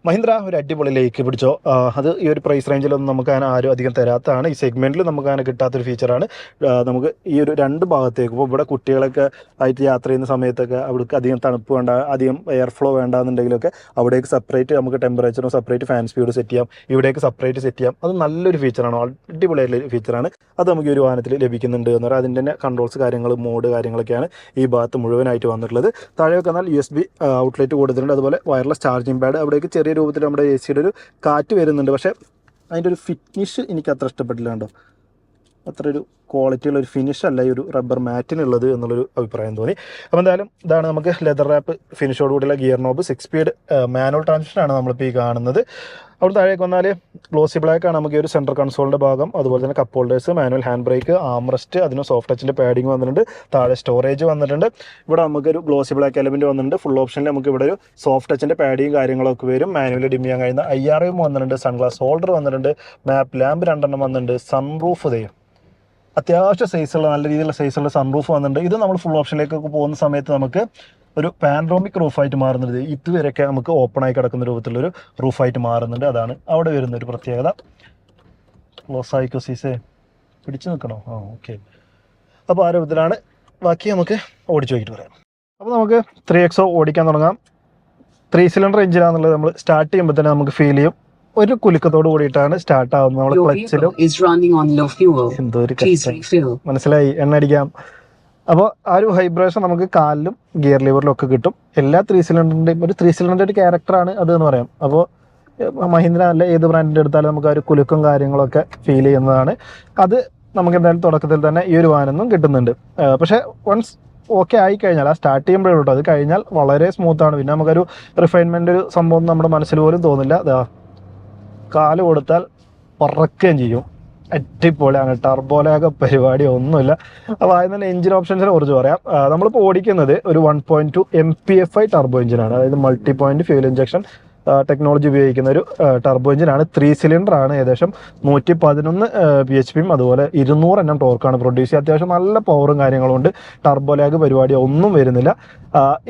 Mahindra ഒരു അടിപൊളി ലേക്ക് പിടിച്ചോ അത് ഈ ഒരു പ്രൈസ് റേഞ്ചിലൊന്നും നമുക്ക് അങ്ങനെ ആരും അധികം തരാത്തതാണ്. ഈ സെഗ്മെന്റിൽ നമുക്ക് അങ്ങനെ കിട്ടാത്തൊരു ഫീച്ചറാണ് നമുക്ക് ഈ ഒരു രണ്ട് ഭാഗത്തേക്ക് ഇപ്പോൾ ഇവിടെ കുട്ടികളൊക്കെ ആയിട്ട് യാത്ര ചെയ്യുന്ന സമയത്തൊക്കെ അവിടേക്ക് അധികം തണുപ്പ് വേണ്ട അധികം എയർ ഫ്ലോ വേണ്ടാന്നുണ്ടെങ്കിലൊക്കെ അവിടേക്ക് സെപ്പറേറ്റ് നമുക്ക് ടെമ്പറേച്ചറും സെപ്പറേറ്റ് ഫാൻ സ്പീഡ് സെറ്റ് ചെയ്യാം. ഇവിടേക്ക് സെപ്പറേറ്റ് സെറ്റ് ചെയ്യാം. അത് നല്ലൊരു ഫീച്ചറാണ് അടിപൊളിയായിട്ടുള്ള ഫീച്ചറാണ് അത് നമുക്ക് ഈ ഒരു വാഹനത്തിൽ ലഭിക്കുന്നുണ്ട് എന്ന് പറയുന്നത് അതിന്റെ തന്നെ കൺട്രോൾസ് കാര്യങ്ങൾ മോഡ് കാര്യങ്ങളൊക്കെയാണ് ഈ ഭാഗത്ത് മുഴുവനായിട്ട് വന്നിട്ടുള്ളത്. താഴെ വന്നാൽ യു എസ് ബി ഔട്ട്ലെറ്റ് കൊടുത്തിട്ടുണ്ട്. അതുപോലെ വയർലെസ് ചാർജിങ് പാഡ് അവിടേക്ക് ചെറിയ രൂപത്തിൽ നമ്മുടെ എ സിയുടെ ഒരു കാറ്റ് വരുന്നുണ്ട്. പക്ഷേ അതിന്റെ ഒരു ഫിനിഷ് എനിക്ക് അത്ര ഇഷ്ടപ്പെട്ടില്ല കേട്ടോ അത്ര ഒരു ക്വാളിറ്റി ഉള്ള ഒരു ഫിനിഷ് അല്ല ഈ ഒരു റബ്ബർ മാറ്റിനുള്ളത് എന്നുള്ളൊരു അഭിപ്രായം തോന്നി. അപ്പോൾ എന്തായാലും ഇതാണ് നമുക്ക് ലെതർ റാപ്പ് ഫിനിഷോട് കൂടിയുള്ള gear knob six speed manual ട്രാൻസ്മിഷനാണ് നമ്മളിപ്പോൾ ഈ കാണുന്നത്. അവിടെ താഴേക്ക് വന്നാൽ ഗ്ലോസി ബ്ലാക്ക് ആണ് നമുക്ക് ഈ ഒരു സെൻട്രൽ കൺസോളിന്റെ ഭാഗം. അതുപോലെ തന്നെ cup holders manual hand brake armrest അതിന് സോഫ്റ്റ് ടച്ചിന്റെ പാഡിങ് വന്നിട്ടുണ്ട്. താഴെ സ്റ്റോറേജ് വന്നിട്ടുണ്ട്. ഇവിടെ നമുക്കൊരു ഗ്ലോസി ബ്ലാക്ക് എലമെന്റ് വന്നിട്ടുണ്ട്. ഫുൾ ഓപ്ഷനിൽ നമുക്ക് ഇവിടെ ഒരു സോഫ്റ്റ് ടച്ചിന്റെ പാഡിയും കാര്യങ്ങളൊക്കെ വരും. മാനുവൽ ഡിം ചെയ്യാൻ കഴിയുന്ന ഐ ആർ എം വന്നിട്ടുണ്ട്. സൺഗ്ലാസ് ഹോൾഡർ വന്നിട്ടുണ്ട്. മാപ്പ് ലാമ്പ് രണ്ടെണ്ണം വന്നിട്ടുണ്ട്. സൺറൂഫ് ദേ. അത്യാവശ്യം സൈസുള്ള നല്ല രീതിയിലുള്ള സൈസുള്ള സൺറൂഫ് വന്നിട്ടുണ്ട്. ഇത് നമ്മൾ ഫുൾ ഓപ്ഷനിലേക്കൊക്കെ പോകുന്ന സമയത്ത് നമുക്ക് ഒരു പാൻഡ്രോമിക് റൂഫായിട്ട് മാറുന്നത് ഇതുവരെയൊക്കെ നമുക്ക് ഓപ്പൺ ആയി കിടക്കുന്ന രൂപത്തിലൊരു റൂഫായിട്ട് മാറുന്നുണ്ട്. അതാണ് അവിടെ വരുന്ന ഒരു പ്രത്യേകത. ക്ലോസ് ആയിക്കോ സീസേ പിടിച്ചു നിൽക്കണോ? ആ ഓക്കെ അപ്പോൾ ആ രൂപത്തിലാണ്. ബാക്കി നമുക്ക് ഓടിച്ചു നോക്കിയിട്ട് പറയാം. അപ്പോൾ നമുക്ക് ത്രീ എക്സോ ഓടിക്കാൻ തുടങ്ങാം. ത്രീ സിലിണ്ടർ എഞ്ചിനാണെന്നുള്ളത് നമ്മൾ സ്റ്റാർട്ട് ചെയ്യുമ്പോൾ തന്നെ നമുക്ക് ഫീൽ ചെയ്യും. ഒരു കുലുക്കത്തോട് കൂടിയിട്ടാണ് സ്റ്റാർട്ട് ആവുന്നത് നമ്മൾ ക്ലച്ചിലും vehicle is running on low fuel. എന്തോ ഒരു Please കഷ്ടം. refill. മനസ്സിലായി? എണ്ണ അടിക്കാം. അപ്പോൾ ആ ഒരു വൈബ്രേഷൻ നമുക്ക് കാലിലും ഗിയർ ലിവറിലും ഒക്കെ കിട്ടും. എല്ലാ ത്രീ സിലിണ്ടറിന്റെയും ഒരു ത്രീ സിലിണ്ടറിന്റെ ഒരു ക്യാരക്ടറാണ് അത് എന്ന് പറയാം. അപ്പോൾ മഹീന്ദ്ര അല്ല ഏത് ബ്രാൻഡിന്റെ എടുത്താലും നമുക്ക് ആ ഒരു കുലുക്കും കാര്യങ്ങളൊക്കെ ഫീൽ ചെയ്യുന്നതാണ്. അത് നമുക്ക് എന്തായാലും തുടക്കത്തിൽ തന്നെ ഈ ഒരു വാനൊന്നും കിട്ടുന്നുണ്ട്. പക്ഷേ വൺസ് ഓക്കെ ആയി കഴിഞ്ഞാൽ ആ സ്റ്റാർട്ട് ചെയ്യുമ്പോഴേ ഉള്ളൂ അത് കഴിഞ്ഞാൽ വളരെ സ്മൂത്താണ് പിന്നെ നമുക്കൊരു റിഫൈൻമെന്റ് ഒരു സംഭവം നമ്മുടെ മനസ്സിൽ പോലും തോന്നില്ല. അതാ കാൽ കൊടുത്താൽ പറക്കുകയും ചെയ്യും. അടിപൊളിയാണ് ടർബോലാക പരിപാടി ഒന്നുമില്ല. അപ്പോൾ ആദ്യം തന്നെ എഞ്ചിൻ ഓപ്ഷൻസിനെ കുറിച്ച് പറയാം. നമ്മളിപ്പോൾ ഓടിക്കുന്നത് ഒരു one point two M P F I turbo എഞ്ചിനാണ് അതായത് multi point fuel injection technology ഉപയോഗിക്കുന്ന ഒരു ടർബോ എഞ്ചിനാണ് ത്രീ സിലിണ്ടർ ആണ് ഏകദേശം നൂറ്റി പതിനൊന്ന് പി എച്ച് പിയും അതുപോലെ ഇരുന്നൂറ് എണ്ണം ടോർക്കാണ് പ്രൊഡ്യൂസ് ചെയ്യുക. അത്യാവശ്യം നല്ല പവറും കാര്യങ്ങളും ഉണ്ട്. ടർബോ ലാഗ് പരിപാടി ഒന്നും വരുന്നില്ല.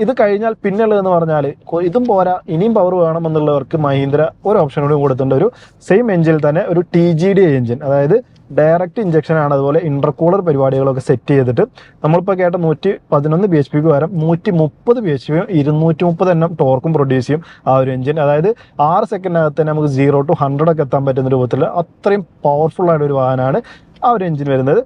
ഇത് കഴിഞ്ഞാൽ പിന്നുള്ളതെന്ന് പറഞ്ഞാൽ ഇതും പോരാ. ഇനിയും പവർ വേണമെന്നുള്ളവർക്ക് മഹീന്ദ്ര ഒരു ഓപ്ഷൻ കൂടി കൊടുത്തിട്ടുണ്ട്. ഒരു സെയിം എഞ്ചിൽ തന്നെ ഒരു ടി ജി ഡി എഞ്ചിൻ അതായത് ഡയറക്റ്റ് ഇഞ്ചക്ഷൻ ആണ്. അതുപോലെ ഇന്റർകൂളർ പരിപാടികളൊക്കെ സെറ്റ് ചെയ്തിട്ട് നമ്മളിപ്പോൾ കേട്ട നൂറ്റി പതിനൊന്ന് ബി എച്ച് പിക്ക് പകരം നൂറ്റി മുപ്പത് ബി എച്ച് പിയും ഇരുന്നൂറ്റി മുപ്പത് എണ്ണം ടോർക്കും പ്രൊഡ്യൂസ് ചെയ്യും ആ ഒരു എഞ്ചിൻ അതായത് ആറ് സെക്കൻഡിനകത്ത് തന്നെ നമുക്ക് സീറോ ടു ഹൺഡ്രഡ് ഒക്കെ എത്താൻ പറ്റുന്ന രൂപത്തിൽ അത്രയും പവർഫുൾ ആയിട്ട് ഒരു വാഹനമാണ് ആ ഒരു എഞ്ചിൻ വരുന്നത്.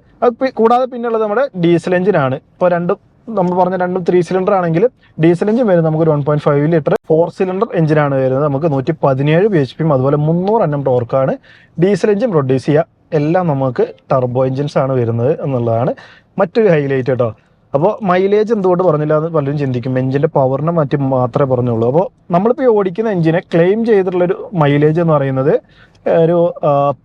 കൂടാതെ പിന്നെയുള്ളത് നമ്മുടെ ഡീസൽ എഞ്ചിനാണ് ഇപ്പോൾ രണ്ടും നമ്മൾ പറഞ്ഞ രണ്ടും ത്രീ സിലിണ്ടർ ആണെങ്കിൽ ഡീസൽ എഞ്ചിൻ വരുന്നത് നമുക്ക് one point five litre four cylinder എഞ്ചിനാണ് വരുന്നത്. നമുക്ക് നൂറ്റി പതിനേഴ് ബി എച്ച് പിയും അതുപോലെ മുന്നൂറ് എണ്ണം ടോർക്കാണ് ഡീസൽ എഞ്ചിൻ പ്രൊഡ്യൂസ് ചെയ്യുക. എല്ലാം നമുക്ക് ടർബോ എഞ്ചിൻസ് ആണ് വരുന്നത് എന്നുള്ളതാണ് മറ്റൊരു ഹൈലൈറ്റ് കേട്ടോ അപ്പോൾ മൈലേജ് എന്തുകൊണ്ട് പറഞ്ഞില്ല എന്ന് പലരും ചിന്തിക്കും. എഞ്ചിന്റെ പവറിനെ മറ്റ് മാത്രമേ പറഞ്ഞുള്ളൂ. അപ്പോൾ നമ്മളിപ്പോൾ ഈ ഓടിക്കുന്ന എഞ്ചിനെ ക്ലെയിം ചെയ്തിട്ടുള്ളൊരു മൈലേജ് എന്ന് പറയുന്നത് ഒരു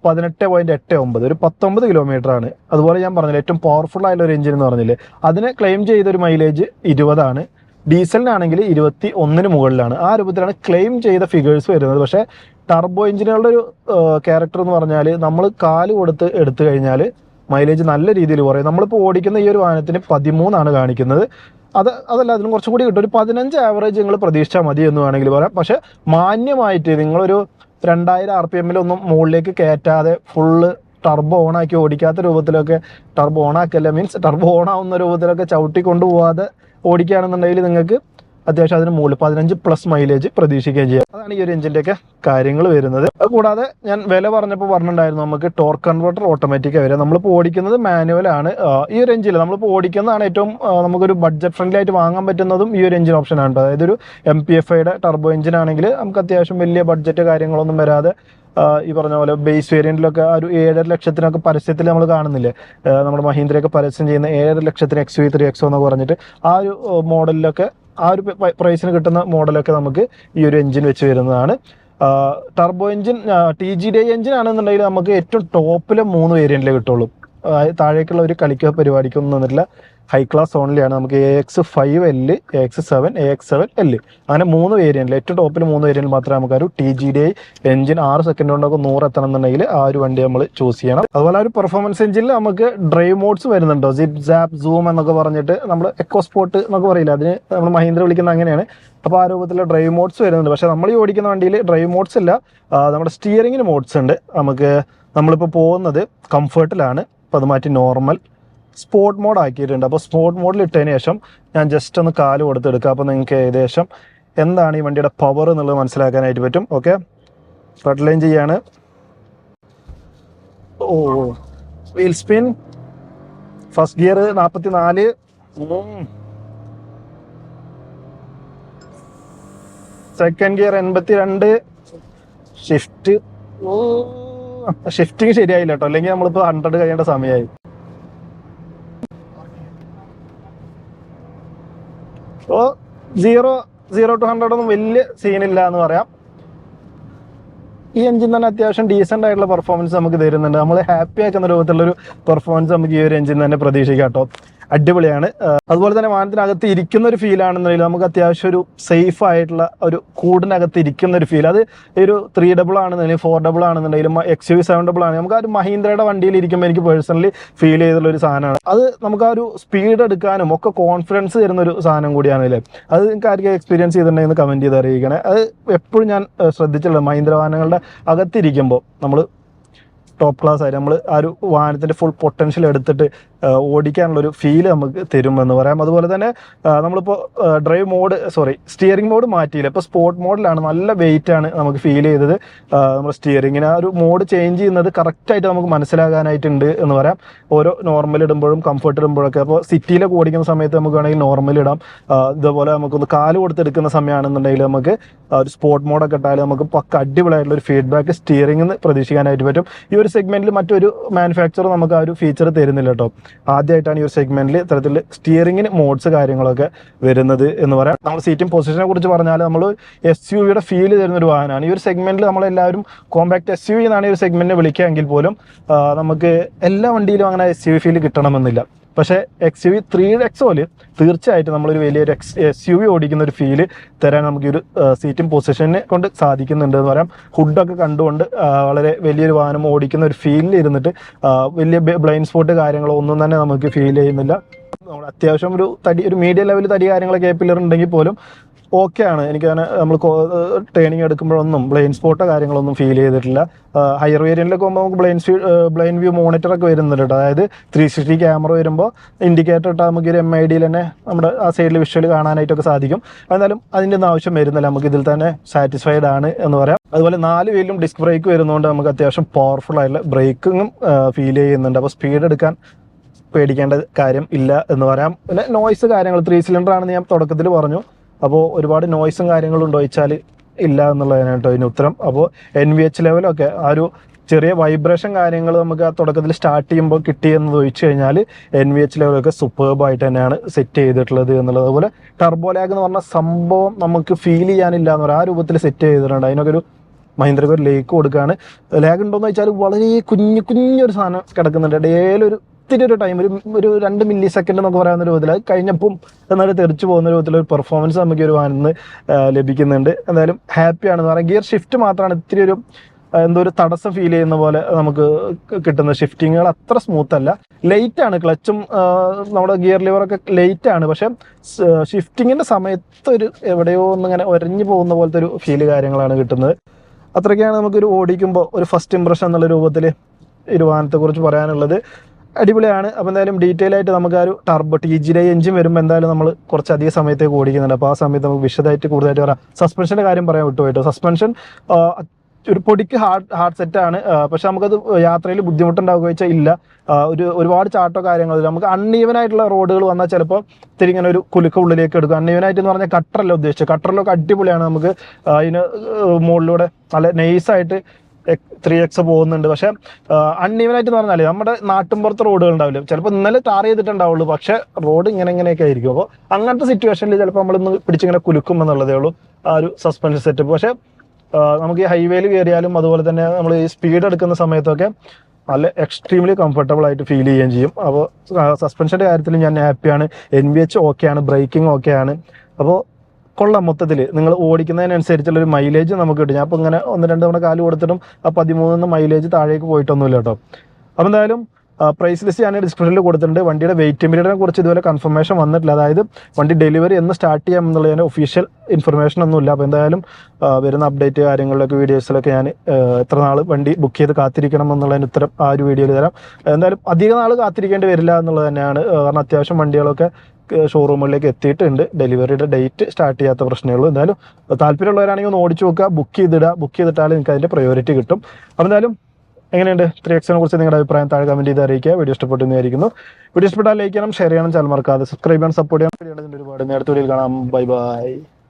പതിനെട്ട് പോയിന്റ് എട്ട് ഒമ്പത് ഒരു പത്തൊമ്പത് കിലോമീറ്റർ ആണ്. അതുപോലെ ഞാൻ പറഞ്ഞില്ല ഏറ്റവും പവർഫുൾ ആയുള്ള ഒരു എഞ്ചിൻ എന്ന് പറഞ്ഞില്ലേ അതിനെ ക്ലെയിം ചെയ്തൊരു മൈലേജ് ഇരുപതാണ്. ഡീസലിനാണെങ്കിൽ ഇരുപത്തി ഒന്നിന് മുകളിലാണ്. ആ രൂപത്തിലാണ് ക്ലെയിം ചെയ്ത ഫിഗേഴ്സ് വരുന്നത്. പക്ഷേ ടർബോ എഞ്ചിനുകളുടെ ഒരു ക്യാരക്ടർ എന്ന് പറഞ്ഞാൽ നമ്മൾ കാൽ കൊടുത്ത് എടുത്തു കഴിഞ്ഞാൽ മൈലേജ് നല്ല രീതിയിൽ കുറയും. നമ്മളിപ്പോൾ ഓടിക്കുന്ന ഈ ഒരു വാഹനത്തിന് പതിമൂന്നാണ് കാണിക്കുന്നത്. അത് അതല്ല അതിനും കുറച്ചും കൂടി കിട്ടും. ഒരു പതിനഞ്ച് ആവറേജ് നിങ്ങൾ പ്രതീക്ഷിച്ചാൽ മതി എന്ന് വേണമെങ്കിൽ പറയാം. പക്ഷേ മാന്യമായിട്ട് നിങ്ങളൊരു രണ്ടായിരം ആർ പി എമ്മിലൊന്നും മുകളിലേക്ക് കയറ്റാതെ ഫുള്ള് ടർബോ ഓണാക്കി ഓടിക്കാത്ത രൂപത്തിലൊക്കെ ടർബോ ഓണാക്കല്ല മീൻസ് ടർബോ ഓണാവുന്ന രൂപത്തിലൊക്കെ ചവിട്ടി കൊണ്ടുപോകാതെ ഓടിക്കുകയാണെന്നുണ്ടെങ്കിൽ നിങ്ങൾക്ക് അത്യാവശ്യം അതിന് മുകളിൽ പതിനഞ്ച് പ്ലസ് മൈലേജ് പ്രതീക്ഷിക്കുകയും ചെയ്യാം. അതാണ് ഈ ഒരു എഞ്ചിന്റെ ഒക്കെ കാര്യങ്ങൾ വരുന്നത്. കൂടാതെ ഞാൻ വില പറഞ്ഞപ്പോൾ പറഞ്ഞിട്ടുണ്ടായിരുന്നു നമുക്ക് ടോർക്ക് കൺവേർട്ടർ ഓട്ടോമാറ്റിക് വരിക. നമ്മളിപ്പോൾ ഓടിക്കുന്നത് മാനുവൽ ആണ്. ഈ ഒരു എഞ്ചിൽ നമ്മളിപ്പോൾ ഓടിക്കുന്നതാണ് ഏറ്റവും നമുക്കൊരു ബഡ്ജറ്റ് ഫ്രണ്ട്ലി ആയിട്ട് വാങ്ങാൻ പറ്റുന്നതും ഈ ഒരു എഞ്ചിൻ ഓപ്ഷൻ ആണ്. അതായത് ഒരു എം പി എഫ് ഐയുടെ ടർബോ എഞ്ചിൻ ആണെങ്കിൽ നമുക്ക് അത്യാവശ്യം വലിയ ബഡ്ജറ്റ് കാര്യങ്ങളൊന്നും വരാതെ ഈ പറഞ്ഞ പോലെ ബേസ് വേരിയന്റിലൊക്കെ ഒരു ഏഴര ലക്ഷത്തിനൊക്കെ പരസ്യത്തിൽ നമ്മൾ കാണുന്നില്ലേ? നമ്മുടെ മഹീന്ദ്രയൊക്കെ പരസ്യം ചെയ്യുന്ന ഏഴര ലക്ഷത്തിന് എക്സ് വി ത്രീ എക്സോ എന്നൊക്കെ പറഞ്ഞിട്ട് ആ ഒരു മോഡലിലൊക്കെ ആ ഒരു പ്രൈസിന് കിട്ടുന്ന മോഡലൊക്കെ നമുക്ക് ഈ ഒരു എഞ്ചിൻ വെച്ച് വരുന്നതാണ്. Turbo engine T G D engine ആണെന്നുണ്ടെങ്കിൽ നമുക്ക് ഏറ്റവും ടോപ്പിലെ മൂന്ന് വേരിയന്റിലേ കിട്ടുള്ളൂ. താഴേക്കുള്ള ഒരു കളിക്കോ പരിപാടിക്കൊന്നും നിന്നിട്ടില്ല. ഹൈ ക്ലാസ് ഓൺലിയാണ് നമുക്ക് A X five L A X seven A X seven L അങ്ങനെ മൂന്ന് വേരിയന്റിൽ ഏറ്റവും ടോപ്പിൽ മൂന്ന് വേരിയന്റിൽ മാത്രമേ നമുക്ക് ആ ഒരു ടി ജി ഡി എഞ്ചിൻ ആറ് സെക്കൻഡ് കൊണ്ടൊക്കെ നൂറ് എത്തണം എന്നുണ്ടെങ്കിൽ ആ ഒരു വണ്ടി നമ്മൾ ചൂസ് ചെയ്യണം. അതുപോലെ ഒരു പെർഫോമൻസ് എഞ്ചിനിൽ നമുക്ക് ഡ്രൈവ് മോഡ്സ് വരുന്നുണ്ടോ? സിപ് സാപ്പ് സൂം എന്നൊക്കെ പറഞ്ഞിട്ട് നമ്മൾ എക്കോ സ്പോട്ട് എന്നൊക്കെ പറയില്ല? അതിന് നമ്മൾ മഹീന്ദ്ര വിളിക്കുന്ന അങ്ങനെയാണ്. അപ്പോൾ ആ രൂപത്തിലുള്ള ഡ്രൈവ് മോഡ്സ് വരുന്നുണ്ട്. പക്ഷേ നമ്മൾ ഈ ഓടിക്കുന്ന വണ്ടിയിൽ ഡ്രൈവ് മോഡ്സ് ഇല്ല. നമ്മുടെ സ്റ്റിയറിങ്ങിന് മോഡ്സ് ഉണ്ട്. നമുക്ക് നമ്മളിപ്പോൾ പോകുന്നത് കംഫർട്ടിലാണ് അപ്പോൾ അത് മാറ്റി നോർമൽ സ്പോർട്ട് മോഡ് ആക്കിയിട്ടുണ്ട്. അപ്പോൾ സ്പോർട്ട് മോഡിൽ ഇട്ടതിന് ശേഷം ഞാൻ ജസ്റ്റ് ഒന്ന് കാൽ കൊടുത്തെടുക്കുക അപ്പോൾ നിങ്ങൾക്ക് ഏകദേശം എന്താണ് ഈ വണ്ടിയുടെ പവർ എന്നുള്ളത് മനസ്സിലാക്കാനായിട്ട് പറ്റും. ഓക്കെ റെഡ് ലൈൻ ചെയ്യാണ്. ഓ വീൽ സ്പിൻ ഫസ്റ്റ് ഗിയർ നാൽപ്പത്തി നാല് സെക്കൻഡ് ഗിയർ എൺപത്തി രണ്ട് ഷിഫ്റ്റ് ഷിഫ്റ്റിങ് ശരിയായില്ല കേട്ടോ. അല്ലെങ്കിൽ നമ്മളിപ്പോൾ ഹൺഡ്രഡ് കഴിയേണ്ട സമയമായി. ഓ സീറോ സീറോ ടു ഹൺഡ്രഡ് ഒന്നും വലിയ സീനില്ല എന്ന് പറയാം. ഈ എഞ്ചിൻ തന്നെ അത്യാവശ്യം ഡീസെന്റ് ആയിട്ടുള്ള പെർഫോമൻസ് നമുക്ക് തരുന്നുണ്ട്. നമ്മൾ ഹാപ്പി ആക്കുന്ന രൂപത്തിലുള്ള ഒരു പെർഫോമൻസ് നമുക്ക് ഈ ഒരു എഞ്ചിൻ തന്നെ പ്രതീക്ഷിക്കാം കേട്ടോ. അടിപൊളിയാണ്. അതുപോലെ തന്നെ വാഹനത്തിനകത്ത് ഇരിക്കുന്ന ഒരു ഫീൽ ആണെന്നുണ്ടെങ്കിൽ നമുക്ക് അത്യാവശ്യം ഒരു സേഫ് ആയിട്ടുള്ള ഒരു കൂടിനകത്ത് ഇരിക്കുന്ന ഒരു ഫീൽ അത് ഒരു ത്രീ ഡബിൾ ആണെന്നുണ്ടെങ്കിൽ ഫോർ ഡബിൾ ആണെന്നുണ്ടെങ്കിലും എക്സ് യു സെവൻ ഡബിൾ ആണ് നമുക്ക് ആ ഒരു മഹീന്ദ്രയുടെ വണ്ടിയിൽ ഇരിക്കുമ്പോൾ എനിക്ക് പേഴ്സണലി ഫീൽ ചെയ്തുള്ള ഒരു സാധനമാണ്. അത് നമുക്ക് ആ ഒരു സ്പീഡ് എടുക്കാനും ഒക്കെ കോൺഫിഡൻസ് തരുന്ന ഒരു സാധനം കൂടിയാണ് അല്ലേ? അത് നിങ്ങൾക്ക് ആർക്കും എക്സ്പീരിയൻസ് ചെയ്തിട്ടുണ്ടെങ്കിൽ കമന്റ് ചെയ്ത് അറിയിക്കണേ. അത് എപ്പോഴും ഞാൻ ശ്രദ്ധിച്ചുള്ളത് മഹീന്ദ്ര വാഹനങ്ങളുടെ അകത്തിരിക്കുമ്പോൾ നമ്മൾ ടോപ്പ് ക്ലാസ് ആയിട്ട് നമ്മൾ ആ ഒരു വാഹനത്തിന്റെ ഫുൾ പൊട്ടൻഷ്യൽ എടുത്തിട്ട് ഏഹ്, ഓടിക്കാനുള്ള ഒരു ഫീൽ നമുക്ക് തരും എന്ന് പറയാം. അതുപോലെ തന്നെ നമ്മളിപ്പോൾ drive mode sorry steering mode മാറ്റിയില്ല. ഇപ്പോൾ സ്പോർട്ട് മോഡിലാണ് നല്ല വെയിറ്റ് ആണ് നമുക്ക് ഫീൽ ചെയ്തത്. നമ്മൾ സ്റ്റിയറിങ്ങിന് ആ ഒരു മോഡ് ചേഞ്ച് ചെയ്യുന്നത് കറക്റ്റായിട്ട് നമുക്ക് മനസ്സിലാകാനായിട്ടുണ്ട് എന്ന് പറയാം. ഓരോ നോർമൽ ഇടുമ്പോഴും കംഫർട്ട് ഇടുമ്പോഴൊക്കെ. അപ്പോൾ സിറ്റിയിലൊക്കെ ഓടിക്കുന്ന സമയത്ത് നമുക്ക് വേണമെങ്കിൽ നോർമൽ ഇടാം. ഇതുപോലെ നമുക്കൊന്ന് കാൽ കൊടുത്തെടുക്കുന്ന സമയമാണെന്നുണ്ടെങ്കിൽ നമുക്ക് ഒരു സ്പോർട്ട് മോഡൊക്കെ ഇട്ടാൽ നമുക്ക് പക്ക അടിപൊളിയായിട്ടുള്ള ഒരു ഫീഡ്ബാക്ക് സ്റ്റിയറിംഗ് പ്രതീക്ഷിക്കാനായിട്ട് പറ്റും. ഈ ഒരു സെഗ്മെന്റിൽ മറ്റൊരു മാനുഫാക്ചർ നമുക്ക് ആ ഒരു ഫീച്ചർ തരുന്നില്ല കേട്ടോ. ആദ്യമായിട്ടാണ് ഈ ഒരു സെഗ്മെന്റിൽ ഇത്തരത്തിൽ സ്റ്റിയറിംഗിന് മോഡ്സ് കാര്യങ്ങളൊക്കെ വരുന്നത് എന്ന് പറയാം. നമ്മൾ സീറ്റിംഗ് പൊസിഷനെ കുറിച്ച് പറഞ്ഞാൽ നമ്മൾ എസ് യു വിയുടെ ഫീൽ തരുന്ന ഒരു വാഹനമാണ്. ഈ ഒരു സെഗ്മെന്റിൽ നമ്മളെല്ലാവരും കോമ്പാക്ട് എസ് യു എന്നാണ് ഈ ഒരു സെഗ്മെന്റിനെ വിളിക്കുകയെങ്കിൽ പോലും നമുക്ക് എല്ലാ വണ്ടിയിലും അങ്ങനെ എസ് യു ഫീൽ കിട്ടണമെന്നില്ല. പക്ഷേ എക്സ് യു വി ത്രീ എക്സോൽ തീർച്ചയായിട്ടും നമ്മളൊരു വലിയൊരു എക്സ് എസ് യു വി ഓടിക്കുന്ന ഒരു ഫീൽ തരാൻ നമുക്ക് ഒരു സീറ്റും പൊസിഷനെ കൊണ്ട് സാധിക്കുന്നുണ്ട് എന്ന് പറയാം. ഹുഡൊക്കെ കണ്ടുകൊണ്ട് വളരെ വലിയൊരു വാഹനം ഓടിക്കുന്ന ഒരു ഫീലിൽ ഇരുന്നിട്ട് വലിയ ബ്ലൈൻഡ് സ്പോട്ട് കാര്യങ്ങളോ ഒന്നും തന്നെ നമുക്ക് ഫീൽ ചെയ്യുന്നില്ല. നമ്മൾ അത്യാവശ്യം ഒരു തടി ഒരു മീഡിയം ലെവൽ തടി കാര്യങ്ങളൊക്കെ പില്ലർ ഉണ്ടെങ്കിൽ പോലും ഓക്കെ ആണ് എനിക്ക് അങ്ങനെ നമ്മൾ ട്രെയിനിങ് എടുക്കുമ്പോഴൊന്നും ബ്ലൈൻ സ്പോട്ടോ കാര്യങ്ങളൊന്നും ഫീൽ ചെയ്തിട്ടില്ല. ഹയർ വേരിയന്റിലൊക്കെ പോകുമ്പോൾ നമുക്ക് ബ്ലൈൻഡ് ബ്ലൈൻഡ് വ്യൂ മോണിറ്റർ ഒക്കെ വരുന്നുണ്ട് അതായത് ത്രീ സിക്സ്റ്റി ക്യാമറ വരുമ്പോൾ ഇൻഡിക്കേറ്റർ ഇട്ടാൽ നമുക്ക് ഒരു എം ഐ ഡിയിൽ തന്നെ നമ്മുടെ ആ സൈഡിൽ വിഷ്വൽ കാണാനായിട്ടൊക്കെ സാധിക്കും. എന്നാലും അതിന്റെ ഒന്നും ആവശ്യം വരുന്നില്ല. നമുക്ക് ഇതിൽ തന്നെ സാറ്റിസ്ഫൈഡ് ആണ് എന്ന് പറയാം. അതുപോലെ നാല് വീലും ഡിസ്ക് ബ്രേക്ക് വരുന്നതുകൊണ്ട് നമുക്ക് അത്യാവശ്യം പവർഫുൾ ആയിട്ടുള്ള ബ്രേക്കിങ്ങും ഫീൽ ചെയ്യുന്നുണ്ട്. അപ്പോൾ സ്പീഡ് എടുക്കാൻ പേടിക്കേണ്ട കാര്യം ഇല്ല എന്ന് പറയാം. പിന്നെ നോയ്സ് കാര്യങ്ങൾ ത്രീ സിലിണ്ടർ ആണെന്ന് ഞാൻ തുടക്കത്തിൽ പറഞ്ഞു. അപ്പോൾ ഒരുപാട് നോയ്സും കാര്യങ്ങളും ഉണ്ടോ ചോദിച്ചാൽ ഇല്ല എന്നുള്ളതാണ് കേട്ടോ ഉത്തരം. അപ്പോൾ എൻ വി എച്ച് ലെവലൊക്കെ ആ ഒരു ചെറിയ വൈബ്രേഷൻ കാര്യങ്ങൾ നമുക്ക് ആ തുടക്കത്തിൽ സ്റ്റാർട്ട് ചെയ്യുമ്പോൾ കിട്ടിയെന്ന് ചോദിച്ചു കഴിഞ്ഞാൽ എൻ വി എച്ച് ലെവലൊക്കെ സൂപ്പർബായിട്ട് തന്നെയാണ് സെറ്റ് ചെയ്തിട്ടുള്ളത് എന്നുള്ളത് അതുപോലെ ടർബോ ലാഗ് എന്ന് പറഞ്ഞ സംഭവം നമുക്ക് ഫീൽ ചെയ്യാനില്ല എന്ന് പറയുക ആ രൂപത്തിൽ സെറ്റ് ചെയ്തിട്ടുണ്ട്. അതിനൊക്കെ ഒരു മഹീന്ദ്രക്ക് ഒരു ലേക്ക് കൊടുക്കുകയാണ് ലാഗ് ഉണ്ടോയെന്ന് വെച്ചാൽ വളരെ കുഞ്ഞു കുഞ്ഞൊരു സാധനം കിടക്കുന്നുണ്ട്. ഇടയിലൊരു ഇത്തിരി ഒരു ടൈം ഒരു ഒരു രണ്ട് മില്ലി സെക്കൻഡ് എന്നൊക്കെ പറയാവുന്ന രൂപത്തിൽ അത് കഴിഞ്ഞപ്പം എന്നാലും തെറിച്ചു പോകുന്ന രൂപത്തിലൊരു പെർഫോമൻസ് നമുക്ക് ഒരു വാനിൽ നിന്ന് ലഭിക്കുന്നുണ്ട്. എന്തായാലും ഹാപ്പിയാണെന്ന് പറയാം. ഗിയർ ഷിഫ്റ്റ് മാത്രമാണ് ഇത്തിരി ഒരു എന്തോ ഒരു തടസ്സം ഫീൽ ചെയ്യുന്ന പോലെ നമുക്ക് കിട്ടുന്ന ഷിഫ്റ്റിങ്ങുകൾ അത്ര സ്മൂത്ത് അല്ല. ലേറ്റ് ആണ് ക്ലച്ചും നമ്മുടെ ഗിയർ ലിവറൊക്കെ ലേറ്റ് ആണ്. പക്ഷെ ഷിഫ്റ്റിങ്ങിന്റെ സമയത്ത് ഒരു എവിടെയോ ഒന്നിങ്ങനെ ഒരഞ്ഞു പോകുന്ന പോലത്തെ ഒരു ഫീൽ കാര്യങ്ങളാണ് കിട്ടുന്നത്. അത്രയ്ക്കാണ് നമുക്കൊരു ഓടിക്കുമ്പോൾ ഒരു ഫസ്റ്റ് ഇംപ്രഷൻ എന്നുള്ള രൂപത്തിൽ ഒരു വാഹനത്തെക്കുറിച്ച് പറയാനുള്ളത്. അടിപൊളിയാണ്. അപ്പോൾ എന്തായാലും ഡീറ്റെയിൽ ആയിട്ട് നമുക്ക് ആ ഒരു ടർബോ ടി ജിയുടെ എഞ്ചിൻ വരുമ്പോൾ എന്തായാലും നമ്മൾ കുറച്ച് അധിക സമയത്തേക്ക് ഓടിക്കുന്നുണ്ട്. അപ്പോൾ ആ സമയത്ത് നമുക്ക് വിശദമായിട്ട് കൂടുതലായിട്ട് പറയാം. സസ്പെൻഷന്റെ കാര്യം പറയാൻ വിട്ടുപോയിട്ടോ? സസ്പെൻഷൻ ഒരു പൊടിക്ക് ഹാർഡ് ഹാർഡ് സെറ്റാണ് പക്ഷെ നമുക്കത് യാത്രയിൽ ബുദ്ധിമുട്ടുണ്ടാവുക വെച്ചാൽ ഇല്ല. ഒരു ഒരുപാട് ചാട്ടോ കാര്യങ്ങളോ നമുക്ക് അൺഈവൻ ആയിട്ടുള്ള റോഡുകൾ വന്നാൽ ചിലപ്പോൾ ഇത്തിരി ഇങ്ങനെ ഒരു കുലുക്ക ഉള്ളിലേക്ക് എടുക്കും. അൺഈവൻ ആയിട്ട് എന്ന് പറഞ്ഞാൽ കട്ടറല്ല ഉദ്ദേശിച്ചത്. കട്ടറിലൊക്കെ അടിപൊളിയാണ് നമുക്ക്. അതിന് മുകളിലൂടെ നല്ല നൈസായിട്ട് ത്രീ എക്സ് പോകുന്നുണ്ട്. പക്ഷെ അൺഈവൻ ആയിട്ട് എന്ന് പറഞ്ഞാൽ നമ്മുടെ നാട്ടിൻപുറത്ത് റോഡുകൾ ഉണ്ടാവില്ല ചിലപ്പോൾ ഇന്നലെ ടാർ ചെയ്തിട്ടുണ്ടാവുള്ളൂ. പക്ഷേ റോഡ് ഇങ്ങനെ ഇങ്ങനെയൊക്കെ ആയിരിക്കും. അപ്പോൾ അങ്ങനത്തെ സിറ്റുവേഷനിൽ ചിലപ്പോൾ നമ്മളിന്ന് പിടിച്ചിങ്ങനെ കുലുക്കും എന്നുള്ളതേ ഉള്ളൂ. ആ ഒരു സസ്പെൻഷൻ സെറ്റപ്പ് പക്ഷേ നമുക്ക് ഈ ഹൈവേയിൽ കയറിയാലും അതുപോലെ തന്നെ നമ്മൾ ഈ സ്പീഡ് എടുക്കുന്ന സമയത്തൊക്കെ നല്ല എക്സ്ട്രീംലി കംഫർട്ടബിൾ ആയിട്ട് ഫീൽ ചെയ്യുകയും ചെയ്യും. അപ്പോൾ സസ്പെൻഷന്റെ കാര്യത്തിൽ ഞാൻ ഹാപ്പിയാണ് എൻ വി എച്ച് ഓക്കെയാണ് ബ്രേക്കിംഗ് ഓക്കെയാണ് അപ്പോൾ കൊള്ളാം മൊത്തത്തിൽ നിങ്ങൾ ഓടിക്കുന്നതിനനുസരിച്ചുള്ള ഒരു മൈലേജ് നമുക്ക് കിട്ടും. ഞാൻ അപ്പോൾ ഇങ്ങനെ ഒന്ന് രണ്ട് തവണ കാൽ കൊടുത്തിട്ടും ആ പതിമൂന്ന് മൈലേജ് താഴേക്ക് പോയിട്ടൊന്നുമില്ല കേട്ടോ. അപ്പോൾ എന്തായാലും പ്രൈസ് ലിസ്റ്റ് ഞാൻ ഡിസ്ക്രിപ്ഷനിൽ കൊടുത്തിട്ടുണ്ട്. വണ്ടിയുടെ വെയിറ്റ് പീരീഡിനെ കുറിച്ച് ഇതുവരെ കൺഫർമേഷൻ വന്നിട്ടില്ല. അതായത് വണ്ടി ഡെലിവറി എന്ന് സ്റ്റാർട്ട് ചെയ്യാം എന്നുള്ളതിന്റെ ഒഫീഷ്യൽ ഇൻഫർമേഷൻ ഒന്നുമില്ല. അപ്പോൾ എന്തായാലും വരുന്ന അപ്ഡേറ്റ് കാര്യങ്ങളിലൊക്കെ വീഡിയോസിലൊക്കെ ഞാൻ എത്ര നാൾ വണ്ടി ബുക്ക് ചെയ്ത് കാത്തിരിക്കണം എന്നുള്ളതിന് ഉത്തരം ആ ഒരു വീഡിയോയിൽ തരാം. എന്തായാലും അധിക നാൾ കാത്തിരിക്കേണ്ടി വരില്ല എന്നുള്ളത് തന്നെയാണ് കാരണം അത്യാവശ്യം വണ്ടികളൊക്കെ ഷോറൂമുകളിലേക്ക് എത്തിയിട്ടുണ്ട്. ഡെലിവറിയുടെ ഡേറ്റ് സ്റ്റാർട്ട് ചെയ്യാത്ത പ്രശ്നമുള്ളൂ എന്തായാലും താല്പര്യമുള്ളവരാണെങ്കിൽ ഒന്ന് ഓടിച്ചു നോക്കുക ബുക്ക് ചെയ്തിടുക. ബുക്ക് ചെയ്തിട്ടാൽ നിങ്ങൾക്ക് അതിന്റെ പ്രയോറിറ്റി കിട്ടും. അപ്പോൾ എന്തായാലും എങ്ങനെയുണ്ട്? ത്രീ എക്സിനെ കുറിച്ച് നിങ്ങളുടെ അഭിപ്രായം താഴെ കമന്റ് ചെയ്ത് അറിയിക്കുക. വീഡിയോ ഇഷ്ടപ്പെട്ടു വിചാരിക്കുന്നു. വീഡിയോ ഇഷ്ടപ്പെട്ടാൽ ലൈക്ക് ചെയ്യണം ഷെയർ ചെയ്യണം ചാനൽ മറക്കാതെ സബ്സ്ക്രൈബ് ചെയ്യണം സപ്പോർട്ട് ചെയ്യണം വീഡിയോ ഒരുപാട് നേരത്തെ വീഡിയോയിൽ കാണാം. Bye bye